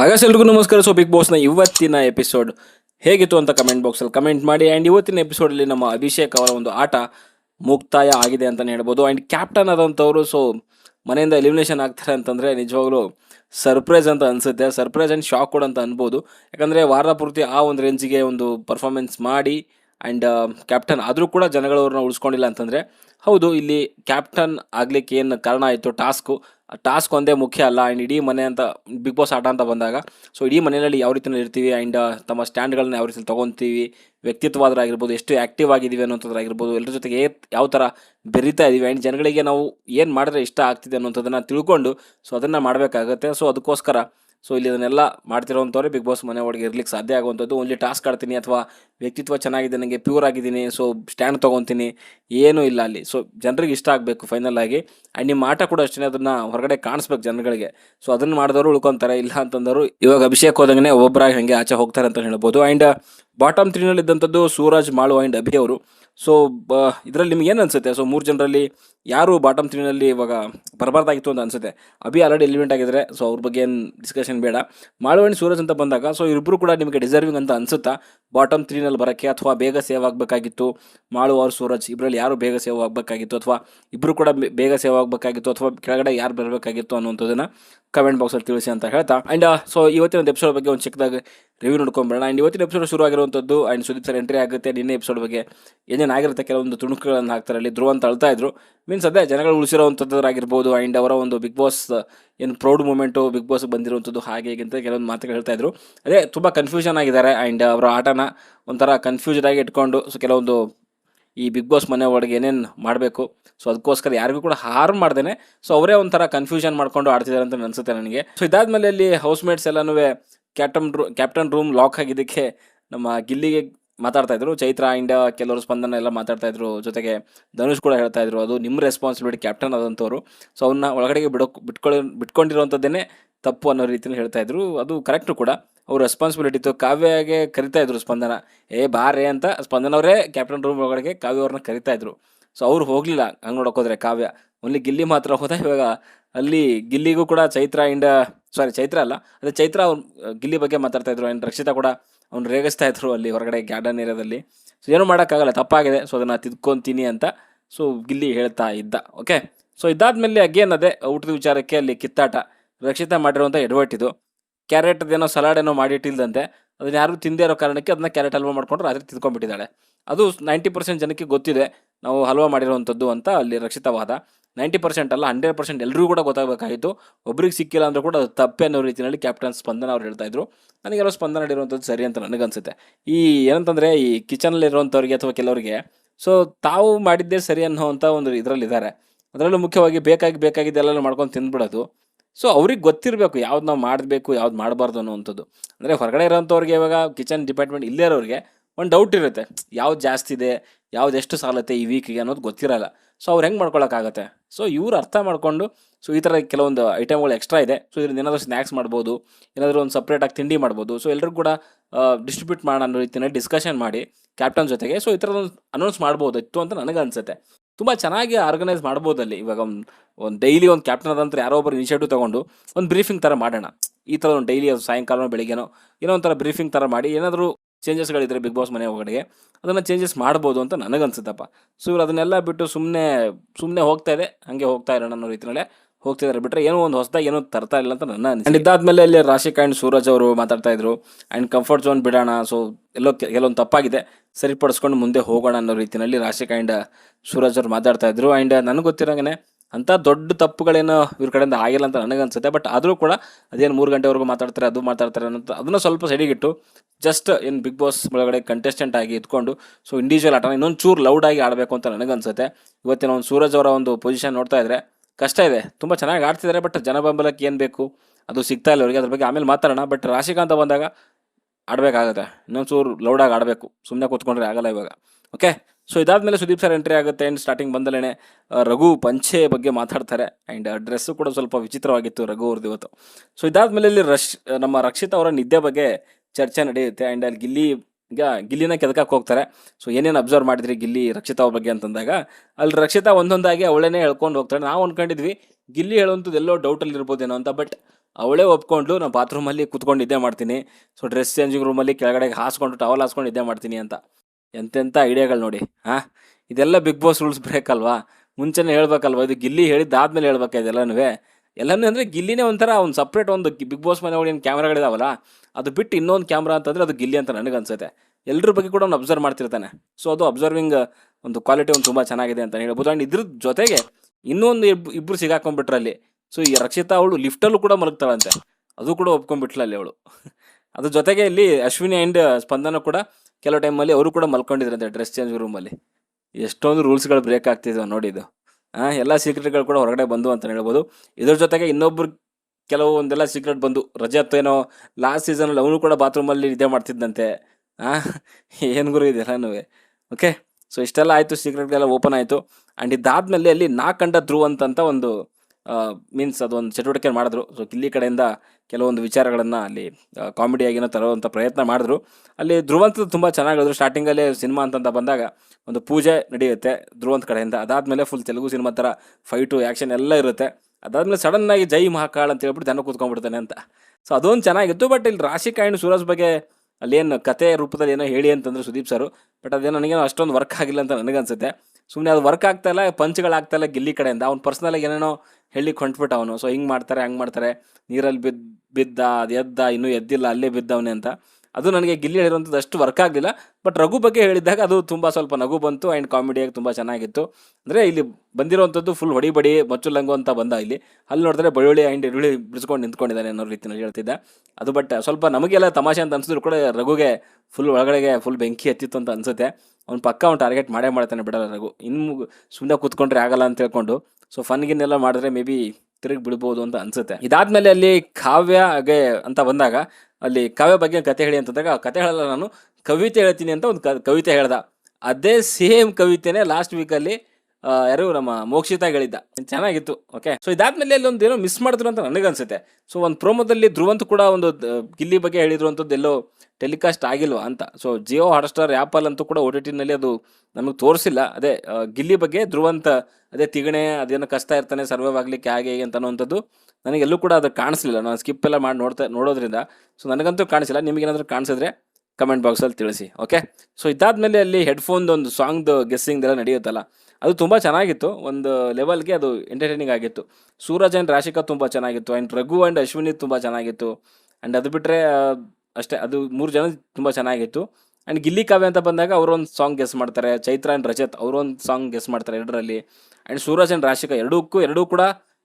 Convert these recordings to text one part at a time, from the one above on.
ಹಾಗಾದ್ರೆ ಎಲ್ರಿಗೂ ನಮಸ್ಕಾರ. ಸೊ ಬಿಗ್ ಬಾಸ್ನ ಇವತ್ತಿನ ಎಪಿಸೋಡ್ ಹೇಗಿತ್ತು ಅಂತ ಕಮೆಂಟ್ ಬಾಕ್ಸಲ್ಲಿ ಕಮೆಂಟ್ ಮಾಡಿ. ಆ್ಯಂಡ್ ಇವತ್ತಿನ ಎಪಿಸೋಡಲ್ಲಿ ನಮ್ಮ ಅಭಿಷೇಕ್ ಅವರ ಒಂದು ಆಟ ಮುಕ್ತಾಯ ಆಗಿದೆ ಅಂತಲೇ ಹೇಳ್ಬೋದು. ಆ್ಯಂಡ್ ಕ್ಯಾಪ್ಟನ್ ಆದಂಥವರು ಸೊ ಮನೆಯಿಂದ ಎಲಿಮಿನೇಷನ್ ಆಗ್ತಾರೆ ಅಂತಂದರೆ ನಿಜವಾಗ್ಲೂ ಸರ್ಪ್ರೈಸ್ ಅಂತ ಅನಿಸುತ್ತೆ. ಸರ್ಪ್ರೈಸ್ ಆ್ಯಂಡ್ ಶಾಕ್ ಕೂಡ ಅಂತ ಅನ್ಬೋದು. ಯಾಕಂದರೆ ವಾರದ ಪೂರ್ತಿ ಆ ಒಂದು ರೇಂಜಿಗೆ ಒಂದು ಪರ್ಫಾರ್ಮೆನ್ಸ್ ಮಾಡಿ ಆ್ಯಂಡ್ ಕ್ಯಾಪ್ಟನ್ ಆದರೂ ಕೂಡ ಜನಗಳು ಅವ್ರನ್ನ ಉಳಿಸ್ಕೊಂಡಿಲ್ಲ ಅಂತಂದರೆ, ಹೌದು, ಇಲ್ಲಿ ಕ್ಯಾಪ್ಟನ್ ಆಗಲಿಕ್ಕೆ ಏನು ಕಾರಣ ಆಯಿತು? ಟಾಸ್ಕು ಟಾಸ್ಕ್ ಒಂದೇ ಮುಖ್ಯ ಅಲ್ಲ. ಆ್ಯಂಡ್ ಇಡೀ ಮನೆ ಅಂತ ಬಿಗ್ ಬಾಸ್ ಆಟ ಅಂತ ಬಂದಾಗ ಸೊ ಇಡೀ ಮನೆಯಲ್ಲಿ ಯಾವ ರೀತಿಯಲ್ಲಿ ಇರ್ತೀವಿ? ಆ್ಯಂಡ್ ತಮ್ಮ ಸ್ಟ್ಯಾಂಡ್ಗಳನ್ನ ಯಾವ ರೀತಿಯಲ್ಲಿ ತೊಗೊತೀವಿ? ವ್ಯಕ್ತಿತ್ವದ್ರಾಗಿರ್ಬೋದು ಎಷ್ಟು ಆ್ಯಕ್ಟಿವ್ ಆಗಿದ್ದೀವಿ ಅನ್ನೋಂಥದ್ದಾಗಿರ್ಬೋದು ಎಲ್ಲರ ಜೊತೆಗೆ ಯಾವ ಥರ ಬೆರೀತಾ ಇದ್ದೀವಿ ಆ್ಯಂಡ್ ಜನಗಳಿಗೆ ನಾವು ಏನು ಮಾಡಿದ್ರೆ ಇಷ್ಟ ಆಗ್ತಿದೆ ಅನ್ನೋಂಥದ್ದನ್ನು ತಿಳ್ಕೊಂಡು ಸೊ ಅದನ್ನು ಮಾಡಬೇಕಾಗತ್ತೆ. ಸೊ ಅದಕ್ಕೋಸ್ಕರ ಸೊ ಇಲ್ಲಿ ಇದನ್ನೆಲ್ಲ ಮಾಡ್ತಿರೋವಂಥವ್ರೆ ಬಿಗ್ ಬಾಸ್ ಮನೆ ಒಳಗೆ ಇರ್ಲಿಕ್ಕೆ ಸಾಧ್ಯ ಆಗುವಂಥದ್ದು. ಓನ್ಲಿ ಟಾಸ್ಕ್ ಆಡ್ತೀನಿ ಅಥವಾ ವ್ಯಕ್ತಿತ್ವ ಚೆನ್ನಾಗಿದೆ ನನಗೆ ಪ್ಯೂರ್ ಆಗಿದ್ದೀನಿ ಸೊ ಸ್ಟ್ಯಾಂಡ್ ತೊಗೊತೀನಿ, ಏನೂ ಇಲ್ಲ ಅಲ್ಲಿ. ಸೊ ಜನರಿಗೆ ಇಷ್ಟ ಆಗಬೇಕು ಫೈನಲ್ ಆಗಿ. ಆ್ಯಂಡ್ ನಿಮ್ಮ ಆಟ ಕೂಡ ಅಷ್ಟೇ ಅದನ್ನು ಹೊರಗಡೆ ಕಾಣಿಸ್ಬೇಕು ಜನಗಳಿಗೆ. ಸೊ ಅದನ್ನು ಮಾಡಿದವರು ಉಳ್ಕೊತಾರೆ. ಇಲ್ಲ ಅಂತಂದವರು ಇವಾಗ ಅಭಿಷೇಕ್ ಹೋದಂಗೆ ಒಬ್ಬರಾಗಿ ಹಾಗೆ ಆಚೆ ಹೋಗ್ತಾರೆ ಅಂತ ಹೇಳ್ಬೋದು. ಆ್ಯಂಡ್ ಬಾಟಮ್ ತ್ರೀನಲ್ಲಿ ಇದ್ದಂಥದ್ದು ಸೂರಜ್, ಮಾಳು ಆ್ಯಂಡ್ ಅಭಿ ಅವರು. ಸೊ ಇದರಲ್ಲಿ ನಿಮ್ಗೆ ಏನು ಅನಿಸುತ್ತೆ? ಸೊ ಮೂರು ಜನರಲ್ಲಿ ಯಾರು ಬಾಟಮ್ ತ್ರೀನಲ್ಲಿ ಇವಾಗ ಬರಬಾರ್ದಾಗಿತ್ತು ಅಂತ ಅನಿಸುತ್ತೆ? ಅಭಿ ಆಲ್ರೆಡಿ ಎಲಿಮೆಂಟ್ ಆಗಿದ್ದಾರೆ ಸೊ ಅವ್ರ ಬಗ್ಗೆ ಏನು ಡಿಸ್ಕಷನ್ ಬೇಡ. ಮಾಳು ಆ್ಯಂಡ್ ಸೂರಜ್ ಅಂತ ಬಂದಾಗ ಸೊ ಇಬ್ಬರು ಕೂಡ ನಿಮಗೆ ಡಿಸರ್ವಿಂಗ್ ಅಂತ ಅನಿಸುತ್ತಾ? ಬಾಟಮ್ ತ್ರೀನಲ್ಲಿ ಬರೋಕ್ಕೆ ಅಥವಾ ಬೇಗ ಸೇವ್ ಆಗಬೇಕಾಗಿತ್ತು? ಮಾಳು ಅವ್ರ ಸೂರಜ್ ಇಬ್ಬರಲ್ಲಿ ಯಾರು ಬೇಗ ಸೇವ್ ಆಗಬೇಕಾಗಿತ್ತು? ಅಥವಾ ಇಬ್ಬರು ಕೂಡ ಬೇಗ ಸೇವ್ ಆಗಬೇಕಾಗಿತ್ತು? ಅಥವಾ ಕೆಳಗಡೆ ಯಾರು ಬರಬೇಕಾಗಿತ್ತು ಅನ್ನುವಂಥದ್ದನ್ನು ಕಮೆಂಟ್ ಬಾಕ್ಸಲ್ಲಿ ತಿಳಿಸಿ ಅಂತ ಹೇಳ್ತಾ. ಆ್ಯಂಡ್ ಸೊ ಇವತ್ತಿನ ಒಂದು ಎಪಿಸೋಡ್ ಬಗ್ಗೆ ಒಂದು ಚಿಕ್ಕದಾಗಿ ರಿವ್ಯೂ ನೋಡ್ಕೊಂಬೇಡ ಆ್ಯಂಡ್ ಇವತ್ತಿನ ಎಪಿಸೋಡ್ ಶುರು ಆಗಿರುವಂಥದ್ದು ಆ್ಯಂಡ್ ಸುದೀಪ್ ಸರ್ ಎಂಟ್ರಿ ಆಗುತ್ತೆ. ನಿನ್ನೆ ಎಪಿಸೋಡ್ ಬಗ್ಗೆ ಏನೇನು ಆಗಿರುತ್ತೆ, ಕೆಲವೊಂದು ತುಣುಕುಗಳನ್ನು ಹಾಕ್ತಾರೆ. ಅಲ್ಲಿ ಧ್ರುವ ಅಂತ ಅಳ್ತಾ ಇದ್ರು. ಮೀನ್ಸ್ ಅದೇ ಜನಗಳು ಉಳಿಸಿರೋವಂಥದ್ದಾಗಿರ್ಬೋದು ಆ್ಯಂಡ್ ಅವರ ಒಂದು ಬಿಗ್ ಬಾಸ್ ಏನು ಪ್ರೌಡ್ ಮೂಮೆಂಟು ಬಿಗ್ ಬಾಸ್ ಬಂದಿರುವಂಥದ್ದು ಹಾಗೆ ಹೀಗೆ ಅಂತ ಕೆಲವೊಂದು ಮಾತುಗಳು ಹೇಳ್ತಾ ಇದ್ರು. ಅದೇ, ತುಂಬ ಕನ್ಫ್ಯೂಷನ್ ಆಗಿದ್ದಾರೆ. ಆ್ಯಂಡ್ ಅವರ ಆಟನ ಒಂಥರ ಕನ್ಫ್ಯೂಸ್ಡ್ ಆಗಿ ಇಟ್ಕೊಂಡು ಸೊ ಕೆಲವೊಂದು ಈ ಬಿಗ್ ಬಾಸ್ ಮನೆ ಒಳಗೆ ಏನೇನು ಮಾಡಬೇಕು? ಸೊ ಅದಕ್ಕೋಸ್ಕರ ಯಾರಿಗೂ ಕೂಡ ಹಾರ್ಮ್ ಮಾಡ್ದೇನೆ. ಸೊ ಅವರೇ ಒಂಥರ ಕನ್ಫ್ಯೂಷನ್ ಮಾಡ್ಕೊಂಡು ಆಡ್ತಿದ್ದಾರೆ ಅಂತ ಅನಿಸುತ್ತೆ ನನಗೆ. ಸೊ ಇದಾದ್ಮೇಲೆ ಅಲ್ಲಿ ಹೌಸ್ ಮೇಟ್ಸ್ ಎಲ್ಲನೂ captain room captain room lock ಆಗಿದ್ದಕ್ಕೆ ನಮ್ಮ ಗಿಲ್ಲಿಗೆ ಮಾತಾಡ್ತಾ ಇದ್ರು. ಚೈತ್ರ ಆ್ಯಂಡ್ ಕೆಲವರು ಸ್ಪಂದನ ಎಲ್ಲ ಮಾತಾಡ್ತಾ ಇದ್ರು. ಜೊತೆಗೆ ಧನುಷ್ ಕೂಡ ಹೇಳ್ತಾ ಇದ್ರು. ಅದು ನಿಮ್ಮ ರೆಸ್ಪಾನ್ಸಿಬಿಲಿಟಿ ಕ್ಯಾಪ್ಟನ್ ಆದಂಥವ್ರು. ಸೊ ಅವನ್ನ ಒಳಗಡೆಗೆ ಬಿಡೋ ಬಿಟ್ಕೊಳ್ಳಿ, ಬಿಟ್ಕೊಂಡಿರುವಂಥದ್ದೇನೆ ತಪ್ಪು ಅನ್ನೋ ರೀತಿಯಲ್ಲಿ ಹೇಳ್ತಾ ಇದ್ರು. ಅದು ಕರೆಕ್ಟು ಕೂಡ. ಅವ್ರ ರೆಸ್ಪಾನ್ಸಿಬಿಲಿಟಿ ಇತ್ತು. ಕಾವ್ಯಗೆ ಕರಿತಾ ಇದ್ರು ಸ್ಪಂದನ. ಏ ಬಾರೆ ಅಂತ ಸ್ಪಂದನ ಅವರೇ ಕ್ಯಾಪ್ಟನ್ ರೂಮ್ ಒಳಗಡೆ ಕಾವ್ಯ ಅವ್ರನ್ನ ಕರಿತಾ ಇದ್ರು. ಸೊ ಅವ್ರು ಹೋಗಲಿಲ್ಲ. ಹಂಗೆ ನೋಡೋಕೋದ್ರೆ ಕಾವ್ಯ. ಓನ್ಲಿ ಗಿಲ್ಲಿ ಮಾತ್ರ ಹೋದ ಇವಾಗ. ಅಲ್ಲಿ ಗಿಲ್ಲಿಗೂ ಕೂಡ ಚೈತ್ರ ಇಂಡ ಸಾರಿ ಚೈತ್ರ ಅಲ್ಲ. ಅದೇ ಚೈತ್ರ ಅವ್ರು ಗಿಲ್ಲಿ ಬಗ್ಗೆ ಮಾತಾಡ್ತಾ ಇದ್ರು. ಆ್ಯಂಡ್ ರಕ್ಷಿತಾ ಕೂಡ ಅವ್ನು ರೇಗಿಸ್ತಾ ಇದ್ರು ಅಲ್ಲಿ ಹೊರಗಡೆ ಗಾರ್ಡನ್ ಏರಿಯಾದಲ್ಲಿ. ಸೊ ಏನು ಮಾಡೋಕ್ಕಾಗಲ್ಲ. ತಪ್ಪಾಗಿದೆ. ಸೊ ಅದನ್ನು ತಿದ್ಕೊತೀನಿ ಅಂತ. ಸೊ ಗಿಲ್ಲಿ ಹೇಳ್ತಾ ಇದ್ದ. ಓಕೆ ಸೊ ಇದಾದ್ಮೇಲೆ ಅಗೇನ್ ಅದೇ ಊಟದ ವಿಚಾರಕ್ಕೆ ಅಲ್ಲಿ ಕಿತ್ತಾಟ. ರಕ್ಷಿತಾ ಮಾಡಿರುವಂಥ ಎಡವಟ್ ಇದು. ಕ್ಯಾರೆಟ್ ಸಲಾಡ್ ಏನೋ ಮಾಡಿಟ್ಟಿಲ್ಲದಂತೆ ಅದನ್ನ ಯಾರು ತಿಂದೇ ಇರೋ ಕಾರಣಕ್ಕೆ ಅದನ್ನ ಕ್ಯಾರೆಟ್ ಹಲ್ವಾ ಮಾಡ್ಕೊಂಡು ರಾತ್ರಿ ತಿದ್ಕೊಂಡ್ಬಿಟ್ಟಿದ್ದಾಳೆ. ಅದು ನೈಂಟಿ ಪರ್ಸೆಂಟ್ ಜನಕ್ಕೆ ಗೊತ್ತಿದೆ, ನಾವು ಹಲ್ವಾ ಮಾಡಿರುವಂಥದ್ದು ಅಂತ ಅಲ್ಲಿ ರಕ್ಷಿತಾ ವಾದ ನೈಂಟಿ ಪರ್ಸೆಂಟ್ ಅಲ್ಲ ಹಂಡ್ರೆಡ್ ಪರ್ಸೆಂಟ್ ಎಲ್ಲರಿಗೂ ಕೂಡ ಗೊತ್ತಾಗಬೇಕಾಗಿತ್ತು. ಒಬ್ರಿಗೆ ಸಿಕ್ಕಿಲ್ಲ ಅಂದರೂ ಕೂಡ ಅದು ತಪ್ಪೆ ಅನ್ನೋ ರೀತಿಯಲ್ಲಿ ಕ್ಯಾಪ್ಟನ್ ಸ್ಪಂದನ ಅವ್ರು ಹೇಳ್ತಾ ಇದ್ರು. ನನಗೆಲ್ಲೋ ಸ್ಪಂದನ ಇರುವಂಥದ್ದು ಸರಿ ಅಂತ ನನಗನ್ಸುತ್ತೆ. ಈ ಏನಂತಂದರೆ, ಈ ಕಿಚನಲ್ಲಿರುವಂಥವ್ರಿಗೆ ಅಥವಾ ಕೆಲವರಿಗೆ ಸೊ ತಾವು ಮಾಡಿದ್ದೇ ಸರಿ ಅನ್ನೋವಂಥ ಒಂದು ಇದರಲ್ಲಿದ್ದಾರೆ. ಅದರಲ್ಲೂ ಮುಖ್ಯವಾಗಿ ಬೇಕಾಗಿ ಬೇಕಾಗಿದ್ದೆಲ್ಲ ಮಾಡ್ಕೊಂಡು ತಿಂದ್ಬಿಡೋದು. ಸೊ ಅವ್ರಿಗೆ ಗೊತ್ತಿರಬೇಕು ಯಾವ್ದು ನಾವು ಮಾಡಬೇಕು, ಯಾವ್ದು ಮಾಡಬಾರ್ದು ಅನ್ನೋವಂಥದ್ದು. ಅಂದರೆ ಹೊರಗಡೆ ಇರೋಂಥವ್ರಿಗೆ ಇವಾಗ ಕಿಚನ್ ಡಿಪಾರ್ಟ್ಮೆಂಟ್ ಇಲ್ಲೇ ಇರೋರಿಗೆ ಒಂದು ಡೌಟ್ ಇರುತ್ತೆ. ಯಾವ್ದು ಜಾಸ್ತಿ ಇದೆ, ಯಾವ್ದು ಎಷ್ಟು ಸಾಲತ್ತೆ ಈ ವೀಕಿಗೆ ಅನ್ನೋದು ಗೊತ್ತಿರಲ್ಲ. ಸೊ ಅವ್ರು ಹೆಂಗೆ ಮಾಡ್ಕೊಳಕ್ಕಾಗತ್ತೆ? ಸೊ ಇವ್ರು ಅರ್ಥ ಮಾಡಿಕೊಂಡು ಸೊ ಈ ಥರ ಕೆಲವೊಂದು ಐಟಮ್ಗಳು ಎಕ್ಸ್ಟ್ರಾ ಇದೆ. ಸೊ ಇದರಿಂದ ಏನಾದರೂ ಸ್ನ್ಯಾಕ್ಸ್ ಮಾಡ್ಬೋದು, ಏನಾದರೂ ಒಂದು ಸಪ್ರೇಟಾಗಿ ತಿಂಡಿ ಮಾಡ್ಬೋದು. ಸೊ ಎಲ್ಲರೂ ಕೂಡ ಡಿಸ್ಟ್ರಿಬ್ಯೂಟ್ ಮಾಡೋ ಅನ್ನೋ ರೀತಿಯಲ್ಲಿ ಡಿಸ್ಕಷನ್ ಮಾಡಿ ಕ್ಯಾಪ್ಟನ್ ಜೊತೆಗೆ ಸೊ ಈ ಥರದೊಂದು ಅನೌನ್ಸ್ ಮಾಡ್ಬೋದಿತ್ತು ಅಂತ ನನಗೆ ಅನಿಸುತ್ತೆ. ತುಂಬ ಚೆನ್ನಾಗಿ ಆರ್ಗನೈಸ್ ಮಾಡ್ಬೋದು ಅಲ್ಲಿ ಇವಾಗ ಒಂದು ಒಂದು ಡೈಲಿ ಒಂದು ಕ್ಯಾಪ್ಟನ್ ಅದಂತರ ಯಾರೋ ಒಬ್ಬರು ಇನಿಷಿಯೇಟಿವ್ ತೊಗೊಂಡು ಒಂದು ಬ್ರೀಫಿಂಗ್ ಥರ ಮಾಡೋಣ. ಈ ಥರ ಒಂದು ಡೈಲಿ ಸಾಯಂಕಾಲ ಬೆಳಿಗ್ಗೆನೋ ಏನೋ ಒಂಥರ ಬ್ರೀಫಿಂಗ್ ಥರ ಮಾಡಿ ಏನಾದರೂ ಚೇಂಜಸ್ಗಳಿದ್ರೆ ಬಿಗ್ ಬಾಸ್ ಮನೆ ಒಳಗಡೆಗೆ ಅದನ್ನು ಚೇಂಜಸ್ ಮಾಡ್ಬೋದು ಅಂತ ನನಗನ್ಸುತ್ತಪ್ಪ. ಸೊ ಇವ್ರು ಅದನ್ನೆಲ್ಲ ಬಿಟ್ಟು ಸುಮ್ಮನೆ ಸುಮ್ಮನೆ ಹೋಗ್ತಾ ಇದೆ, ಹಾಗೆ ಹೋಗ್ತಾ ಇರೋಣ ಅನ್ನೋ ರೀತಿಯಲ್ಲೇ ಹೋಗ್ತಿದ್ದಾರೆ ಬಿಟ್ಟರೆ ಏನೋ ಒಂದು ಹೊಸದಾಗಿ ಏನೋ ತರ್ತಾ ಇಲ್ಲ ಅಂತ ನನ್ನ ಅಂಡ್ ಇದಾದ್ಮೇಲೆ ಅಲ್ಲಿ ರಾಶಿ ಆ್ಯಂಡ್ ಸೂರಜ್ ಅವರು ಮಾತಾಡ್ತಾ ಇದ್ರು. ಆ್ಯಂಡ್ ಕಂಫರ್ಟ್ ಝೋನ್ ಬಿಡೋಣ. ಸೊ ಎಲ್ಲೋ ಕೆಲವೊಂದು ತಪ್ಪಾಗಿದೆ. ಸರಿಪಡಿಸ್ಕೊಂಡು ಮುಂದೆ ಹೋಗೋಣ ಅನ್ನೋ ರೀತಿಯಲ್ಲಿ ರಾಶಿ ಆ್ಯಂಡ್ ಸೂರಜ್ ಅವರು ಮಾತಾಡ್ತಾ ಇದ್ರು. ಆ್ಯಂಡ್ ನನಗೆ ಗೊತ್ತಿರೋಂಗೆ ಅಂಥ ದೊಡ್ಡ ತಪ್ಪುಗಳೇನು ಇವ್ರ ಕಡೆಯಿಂದ ಆಗಿಲ್ಲ ಅಂತ ನನಗನ್ಸುತ್ತೆ. ಬಟ್ ಆದರೂ ಕೂಡ ಅದೇನು ಮೂರು ಗಂಟೆವರೆಗೂ ಮಾತಾಡ್ತಾರೆ, ಅದು ಮಾತಾಡ್ತಾರೆ ಅನ್ನೋದು ಅದನ್ನು ಸ್ವಲ್ಪ ಸೆಡಿಗಿಟ್ಟು ಜಸ್ಟ್ ಏನು ಬಿಗ್ ಬಾಸ್ ಒಳಗಡೆ ಕಂಟೆಸ್ಟೆಂಟ್ ಆಗಿ ಇದ್ಕೊಂಡು ಸೊ ಇಂಡಿವಿಜುವಲ್ ಆಟನ ಇನ್ನೊಂದು ಚೂರು ಆಗಿ ಆಡಬೇಕು ಅಂತ ನನಗನ್ಸುತ್ತೆ. ಇವತ್ತಿನ ಒಂದು ಸೂರಜ್ ಅವರ ಒಂದು ಪೊಸಿಷನ್ ನೋಡ್ತಾ ಇದ್ರೆ ಕಷ್ಟ ಇದೆ. ತುಂಬ ಚೆನ್ನಾಗಿ ಆಡ್ತಿದ್ದಾರೆ ಬಟ್ ಜನ ಬೆಂಬಲಕ್ಕೆ ಏನು ಬೇಕು? ಅದು ಸಿಗ್ತಾ ಇಲ್ಲ ಅವರಿಗೆ. ಅದ್ರ ಬಗ್ಗೆ ಆಮೇಲೆ ಮಾತಾಡೋಣ ಬಟ್ ರಾಶಿಕಾಂತ ಬಂದಾಗ ಆಡಬೇಕಾಗುತ್ತೆ. ಇನ್ನೊಂದು ಚೂರು ಲೌಡಾಗಿ ಆಡಬೇಕು. ಸುಮ್ಮನೆ ಕೂತ್ಕೊಂಡ್ರೆ ಆಗಲ್ಲ ಇವಾಗ. ಓಕೆ ಸೊ ಇದಾದ್ಮೇಲೆ ಸುದೀಪ್ ಸರ್ ಎಂಟ್ರಿ ಆಗುತ್ತೆ. ಆ್ಯಂಡ್ ಸ್ಟಾರ್ಟಿಂಗ್ ಬಂದಲೇ ರಘು ಪಂಚೆ ಬಗ್ಗೆ ಮಾತಾಡ್ತಾರೆ. ಆ್ಯಂಡ್ ಡ್ರೆಸ್ಸು ಕೂಡ ಸ್ವಲ್ಪ ವಿಚಿತ್ರವಾಗಿತ್ತು ರಘು ಅವ್ರದ್ದು ಇವತ್ತು. ಸೊ ಇದಾದ್ಮೇಲೆ ಇಲ್ಲಿ ರಶ್, ನಮ್ಮ ರಕ್ಷಿತ್ ಅವರ ನಿದ್ದೆ ಬಗ್ಗೆ ಚರ್ಚೆ ನಡೆಯುತ್ತೆ. ಆ್ಯಂಡ್ ಅಲ್ಲಿ ಗಿಲ್ಲಿ ಈಗ ಗಿಲ್ಲಿನ ಕೆದಕಕ್ಕೆ ಹೋಗ್ತಾರೆ. ಸೊ ಏನೇನು ಅಬ್ಸರ್ವ್ ಮಾಡಿದ್ರಿ ಗಿಲ್ಲಿ, ರಕ್ಷಿತಾ ಬಗ್ಗೆ ಅಂತಂದಾಗ, ಅಲ್ಲಿ ರಕ್ಷಿತಾ ಒಂದೊಂದಾಗಿ ಅವಳೇನೇ ಹೇಳ್ಕೊಂಡು ಹೋಗ್ತಾಳೆ. ನಾವು ಅನ್ಕೊಂಡಿದ್ವಿ, ಗಿಲ್ಲಿ ಹೇಳುವಂಥದ್ದು ಎಲ್ಲೋ ಡೌಟಲ್ಲಿ ಇರ್ಬೋದೇನೋ ಅಂತ ಬಟ್ ಅವಳೇ ಒಪ್ಕೊಂಡು ನಾನು ಬಾತ್ರೂಮಲ್ಲಿ ಕೂತ್ಕೊಂಡು ಇದ್ದೇ ಮಾಡ್ತೀನಿ. ಸೊ ಡ್ರೆಸ್ ಚೇಂಜಿಂಗ್ ರೂಮಲ್ಲಿ ಕೆಳಗಡೆಗೆ ಹಾಸ್ಕೊಂಡು ಟವಲ್ ಹಾಸ್ಕೊಂಡು ಇದ್ದೇ ಮಾಡ್ತೀನಿ ಅಂತ. ಎಂತೆಂಥ ಐಡಿಯಾಗಳು ನೋಡಿ, ಹಾಂ? ಇದೆಲ್ಲ ಬಿಗ್ ಬಾಸ್ ರೂಲ್ಸ್ ಬ್ರೇಕ್ ಅಲ್ವಾ? ಮುಂಚೆನೇ ಹೇಳ್ಬೇಕಲ್ವ? ಇದು ಗಿಲ್ಲಿ ಹೇಳಿದ್ದಾದ್ಮೇಲೆ ಹೇಳ್ಬೇಕಾ ಇದೆಲ್ಲನೂ ಎಲ್ಲನೂ ಅಂದರೆ ಗಿಲ್ಲಿನೇ ಒಂಥರ ಒಂದು ಸಪ್ರೇಟ್ ಒಂದು ಬಿಗ್ ಬಾಸ್ ಮನೆ ಒಳಗೆ ಏನು ಕ್ಯಾಮ್ರಾಗಳಿದಾವಲ್ಲ, ಅದು ಬಿಟ್ಟು ಇನ್ನೊಂದು ಕ್ಯಾಮ್ರಾ ಅಂತಂದರೆ ಅದು ಗಿಲ್ಲಿ ಅಂತ ನನಗೆ ಅನ್ಸುತ್ತೆ. ಎಲ್ಲರ ಬಗ್ಗೆ ಕೂಡ ಅವ್ನು ಅಬ್ಸರ್ವ್ ಮಾಡ್ತಿರ್ತಾನೆ. ಸೊ ಅದು ಅಬ್ಸರ್ವಿಂಗ್ ಒಂದು ಕ್ವಾಲಿಟಿ ಒಂದು ತುಂಬ ಚೆನ್ನಾಗಿದೆ ಅಂತ ಹೇಳ್ಬೋದು. ಆ್ಯಂಡ್ ಇದ್ರ ಜೊತೆಗೆ ಇನ್ನೊಂದು ಇಬ್ ಇಬ್ಬರು ಸಿಗಾಕೊಂಡ್ಬಿಟ್ರೆ ಅಲ್ಲಿ. ಸೊ ಈ ರಕ್ಷಿತಾ ಅವಳು ಲಿಫ್ಟಲ್ಲೂ ಕೂಡ ಮಲಗ್ತಾಳಂತೆ. ಅದು ಕೂಡ ಒಪ್ಕೊಂಡ್ಬಿಟ್ಲ ಅಲ್ಲಿ ಅವಳು. ಅದ್ರ ಜೊತೆಗೆ ಇಲ್ಲಿ ಅಶ್ವಿನಿ ಆ್ಯಂಡ್ ಸ್ಪಂದನ ಕೂಡ ಕೆಲವು ಟೈಮಲ್ಲಿ ಅವರು ಕೂಡ ಮಲ್ಕೊಂಡಿದ್ರಂತೆ ಡ್ರೆಸ್ ಚೇಂಜ್ ರೂಮಲ್ಲಿ ಎಷ್ಟೊಂದು ರೂಲ್ಸ್ಗಳು ಬ್ರೇಕ್ ಆಗ್ತಿದ್ವು ನೋಡಿ ಇದು. ಹಾಂ ಎಲ್ಲ ಸೀಕ್ರೆಟ್ಗಳು ಕೂಡ ಹೊರಗಡೆ ಬಂದು ಅಂತ ಹೇಳ್ಬೋದು. ಇದ್ರ ಜೊತೆಗೆ ಇನ್ನೊಬ್ರು ಕೆಲವು ಒಂದೆಲ್ಲ ಸೀಕ್ರೆಟ್ ಬಂದು ರಜತ್ ಏನೋ ಲಾಸ್ಟ್ ಸೀಸನಲ್ಲಿ ಅವನು ಕೂಡ ಬಾತ್ರೂಮಲ್ಲಿ ನಿದ್ದೆ ಮಾಡ್ತಿದ್ದಂತೆ. ಹಾಂ ಏನು ಗುರು ಇದೆಲ್ಲನೂ ಓಕೆ ಸೊ ಇಷ್ಟೆಲ್ಲ ಆಯಿತು ಸೀಕ್ರೆಟ್ಗೆಲ್ಲ ಓಪನ್ ಆಯಿತು. ಆ್ಯಂಡ್ ಇದಾದ್ಮೇಲೆ ಅಲ್ಲಿ ನಾ ಕಂಡ ಧ್ರುವ್ ಅಂತಂತ ಒಂದು ಮೀನ್ಸ್ ಅದೊಂದು ಚಟುವಟಿಕೆ ಮಾಡಿದ್ರು. ಸೊ ಇಲ್ಲಿ ಕಡೆಯಿಂದ ಕೆಲವೊಂದು ವಿಚಾರಗಳನ್ನು ಅಲ್ಲಿ ಕಾಮಿಡಿಯಾಗಿನೋ ತರುವಂಥ ಪ್ರಯತ್ನ ಮಾಡಿದ್ರು. ಅಲ್ಲಿ ಧ್ರುವಂತ ತುಂಬ ಚೆನ್ನಾಗಿ ಹೇಳಿದ್ರು. ಸ್ಟಾರ್ಟಿಂಗಲ್ಲೇ ಸಿನಿಮಾ ಅಂತಂತ ಬಂದಾಗ ಒಂದು ಪೂಜೆ ನಡೆಯುತ್ತೆ ಧ್ರುವಂತ ಕಡೆಯಿಂದ. ಅದಾದಮೇಲೆ ಫುಲ್ ತೆಲುಗು ಸಿನಿಮಾ ಥರ ಫೈಟು ಆ್ಯಕ್ಷನ್ ಎಲ್ಲ ಇರುತ್ತೆ. ಅದಾದಮೇಲೆ ಸಡನ್ನಾಗಿ ಜೈ ಮಹಾಕಾಳ್ ಅಂತ ಹೇಳ್ಬಿಟ್ಟು ಜನ ಕೂತ್ಕೊಂಡ್ಬಿಡ್ತಾನೆ ಅಂತ. ಸೊ ಅದೊಂದು ಚೆನ್ನಾಗಿತ್ತು. ಬಟ್ ಇಲ್ಲಿ ರಾಶಿ ಆ್ಯಂಡ್ ಸೂರಜ್ ಬಗ್ಗೆ ಅಲ್ಲೇನು ಕತೆ ರೂಪದಲ್ಲಿ ಏನೋ ಹೇಳಿ ಅಂತಂದ್ರೆ ಸುದೀಪ್ ಸರು. ಬಟ್ ಅದೇನೋ ನನಗೇನೋ ಅಷ್ಟೊಂದು ವರ್ಕ್ ಆಗಿಲ್ಲ ಅಂತ ನನಗನ್ಸುತ್ತೆ. ಸುಮ್ಮನೆ ಅದು ವರ್ಕ್ ಆಗ್ತಾ ಇಲ್ಲ ಪಂಚ್ಗಳಾಗ್ತಾ ಗಿಲ್ಲಿ ಕಡೆಯಿಂದ. ಅವ್ನು ಪರ್ಸ್ನಲಾಗಿ ಏನೇನೋ ಹೇಳಿ ಹೊಂಟ್ಬಿಟ್ಟು ಅವನು. ಸೊ ಹಿಂಗೆ ಮಾಡ್ತಾರೆ, ಹಂಗೆ ಮಾಡ್ತಾರೆ. ನೀರಲ್ಲಿ ಬಿದ್ದು ಬಿದ್ದ, ಅದು ಎದ್ದ, ಇನ್ನೂ ಎದ್ದಿಲ್ಲ, ಅಲ್ಲೇ ಬಿದ್ದವನೇ ಅಂತ. ಅದು ನನಗೆ ಗಿಲ್ಲಿ ಹೇಳಿರುವಂಥದ್ದು ಅಷ್ಟು ವರ್ಕ್ ಆಗಲಿಲ್ಲ. ಬಟ್ ರಘು ಬಗ್ಗೆ ಹೇಳಿದಾಗ ಅದು ತುಂಬ ಸ್ವಲ್ಪ ನಗು ಬಂತು ಆ್ಯಂಡ್ ಕಾಮಿಡಿಯಾಗಿ ತುಂಬ ಚೆನ್ನಾಗಿತ್ತು. ಅಂದರೆ ಇಲ್ಲಿ ಬಂದಿರುವಂಥದ್ದು ಫುಲ್ ಹೊಡಿ ಬಡಿ ಮಚ್ಚು ಲಂಗು ಅಂತ ಬಂದ ಇಲ್ಲಿ. ಅಲ್ಲಿ ನೋಡಿದ್ರೆ ಬೆಳ್ಳುಳ್ಳಿ ಆ್ಯಂಡ್ ಈರುಳ್ಳಿ ಬಿಡಿಸ್ಕೊಂಡು ನಿಂತ್ಕೊಂಡಿದ್ದಾನೆ ಅನ್ನೋ ರೀತಿಯಲ್ಲಿ ಹೇಳ್ತಿದ್ದ. ಅದು ಬಟ್ ಸ್ವಲ್ಪ ನಮಗೆಲ್ಲ ತಮಾಷೆ ಅಂತ ಅನ್ಸಿದ್ರು ಕೂಡ ರಘುಗೆ ಫುಲ್ ಒಳಗಡೆಗೆ ಫುಲ್ ಬೆಂಕಿ ಹತ್ತಿತ್ತು ಅಂತ ಅನಿಸುತ್ತೆ. ಅವ್ನು ಪಕ್ಕ ಅವ್ನು ಟಾರ್ಗೆಟ್ ಮಾಡೇ ಮಾಡ್ತಾನೆ ಬಿಡಲ್ಲ ರಘು. ಇನ್ನು ಸುಮ್ಮನೆ ಕೂತ್ಕೊಂಡ್ರೆ ಆಗಲ್ಲ ಅಂತ ಹೇಳ್ಕೊಂಡು. ಸೊ ಫನ್ಗಿನ್ನೆಲ್ಲ ಮಾಡಿದ್ರೆ ಮೇ ಬಿ ತಿರುಗಿ ಬಿಡ್ಬೋದು ಅಂತ ಅನಿಸುತ್ತೆ. ಇದಾದ್ಮೇಲೆ ಅಲ್ಲಿ ಕಾವ್ಯಗೆ ಅಂತ ಬಂದಾಗ ಅಲ್ಲಿ ಕಾವ್ಯ ಬಗ್ಗೆ ಕತೆ ಹೇಳಿ ಅಂತಂದಾಗ ಕತೆ ಹೇಳಲ್ಲ ನಾನು ಕವಿತೆ ಹೇಳ್ತೀನಿ ಅಂತ ಒಂದು ಕವಿತೆ ಹೇಳ್ದ. ಅದೇ ಸೇಮ್ ಕವಿತೆನೇ ಲಾಸ್ಟ್ ವೀಕಲ್ಲಿ ಯಾರು ನಮ್ಮ ಮೋಕ್ಷಿತಾಗ ಹೇಳಿದ್ದ. ಚೆನ್ನಾಗಿತ್ತು ಓಕೆ ಸೊ ಇದಾದ್ಮೇಲೆ ಅಲ್ಲಿ ಒಂದು ಏನೋ ಮಿಸ್ ಮಾಡಿದ್ರು ಅಂತ ನನಗನ್ಸುತ್ತೆ. ಸೊ ಒಂದು ಪ್ರೋಮೋದಲ್ಲಿ ಧ್ರುವಂತ್ ಕೂಡ ಒಂದು ಗಿಲ್ಲಿ ಬಗ್ಗೆ ಹೇಳಿದ್ರು ಅಂಥದ್ದು ಎಲ್ಲೋ ಟೆಲಿಕಾಸ್ಟ್ ಆಗಿಲ್ವಾ ಅಂತ. ಸೊ ಜಿಯೋ ಹಾಟ್ಸ್ಟಾರ್ ಆ್ಯಪಲ್ ಅಂತೂ ಕೂಡ ಓ ಟಿ ಟಿನಲ್ಲಿ ಅದು ನಮಗೆ ತೋರಿಸಿಲ್ಲ. ಅದೇ ಗಿಲ್ಲಿ ಬಗ್ಗೆ ಧ್ರುವಂತ, ಅದೇ ತಿಗಣೆ, ಅದೇನೋ ಕಷ್ಟ ಇರ್ತಾನೆ, ಸರ್ವೈವ್ ಆಗಲಿಕ್ಕೆ ಹಾಗೆ ಹೀಗೆ ಅಂತ ಅನ್ನೋವಂಥದ್ದು ನನಗೆ ಎಲ್ಲೂ ಕೂಡ ಅದು ಕಾಣಿಸ್ಲಿಲ್ಲ. ನಾನು ಸ್ಕಿಪ್ ಎಲ್ಲ ಮಾಡಿ ನೋಡ್ತಾ, ನೋಡೋದ್ರಿಂದ. ಸೊ ನನಗಂತೂ ಕಾಣಿಸಿಲ್ಲ ನಿಮಗೇನಾದರೂ ಕಾಣಿಸಿದ್ರೆ ಕಮೆಂಟ್ ಬಾಕ್ಸಲ್ಲಿ ತಿಳಿಸಿ ಓಕೆ ಸೊ ಇದಾದ್ಮೇಲೆ ಅಲ್ಲಿ ಹೆಡ್ಫೋನ್ದು ಒಂದು ಸಾಂಗ್ದು ಗೆಸ್ಸಿಂಗ್ ಎಲ್ಲ ನಡೆಯುತ್ತಲ್ಲ? ಅದು ತುಂಬ ಚೆನ್ನಾಗಿತ್ತು. ಒಂದು ಲೆವೆಲ್ಗೆ ಅದು ಎಂಟರ್ಟೈನಿಂಗ್ ಆಗಿತ್ತು. ಸೂರಜ್ ಆ್ಯಂಡ್ ರಾಶಿಕಾ ತುಂಬ ಚೆನ್ನಾಗಿತ್ತು. ಆ್ಯಂಡ್ ರಘು ಆ್ಯಂಡ್ ಅಶ್ವಿನಿ ತುಂಬ ಚೆನ್ನಾಗಿತ್ತು. ಆ್ಯಂಡ್ ಅದು ಬಿಟ್ಟರೆ ಅಷ್ಟೇ, ಅದು ಮೂರು ಜನ ತುಂಬ ಚೆನ್ನಾಗಿತ್ತು. ಆ್ಯಂಡ್ ಗಿಲ್ಲಿ ಕಾವ್ಯ ಅಂತ ಬಂದಾಗ ಅವರೊಂದು ಸಾಂಗ್ ಗೆಸ್ ಮಾಡ್ತಾರೆ. ಚೈತ್ರ ಆ್ಯಂಡ್ ರಜತ್ ಅವರೊಂದು ಸಾಂಗ್ ಗೆಸ್ ಮಾಡ್ತಾರೆ ಎರಡರಲ್ಲಿ. ಆ್ಯಂಡ್ ಸೂರಜ್ ಆ್ಯಂಡ್ ರಾಶಿಕಾ ಎರಡಕ್ಕೂ, ಎರಡೂ ಕೂಡ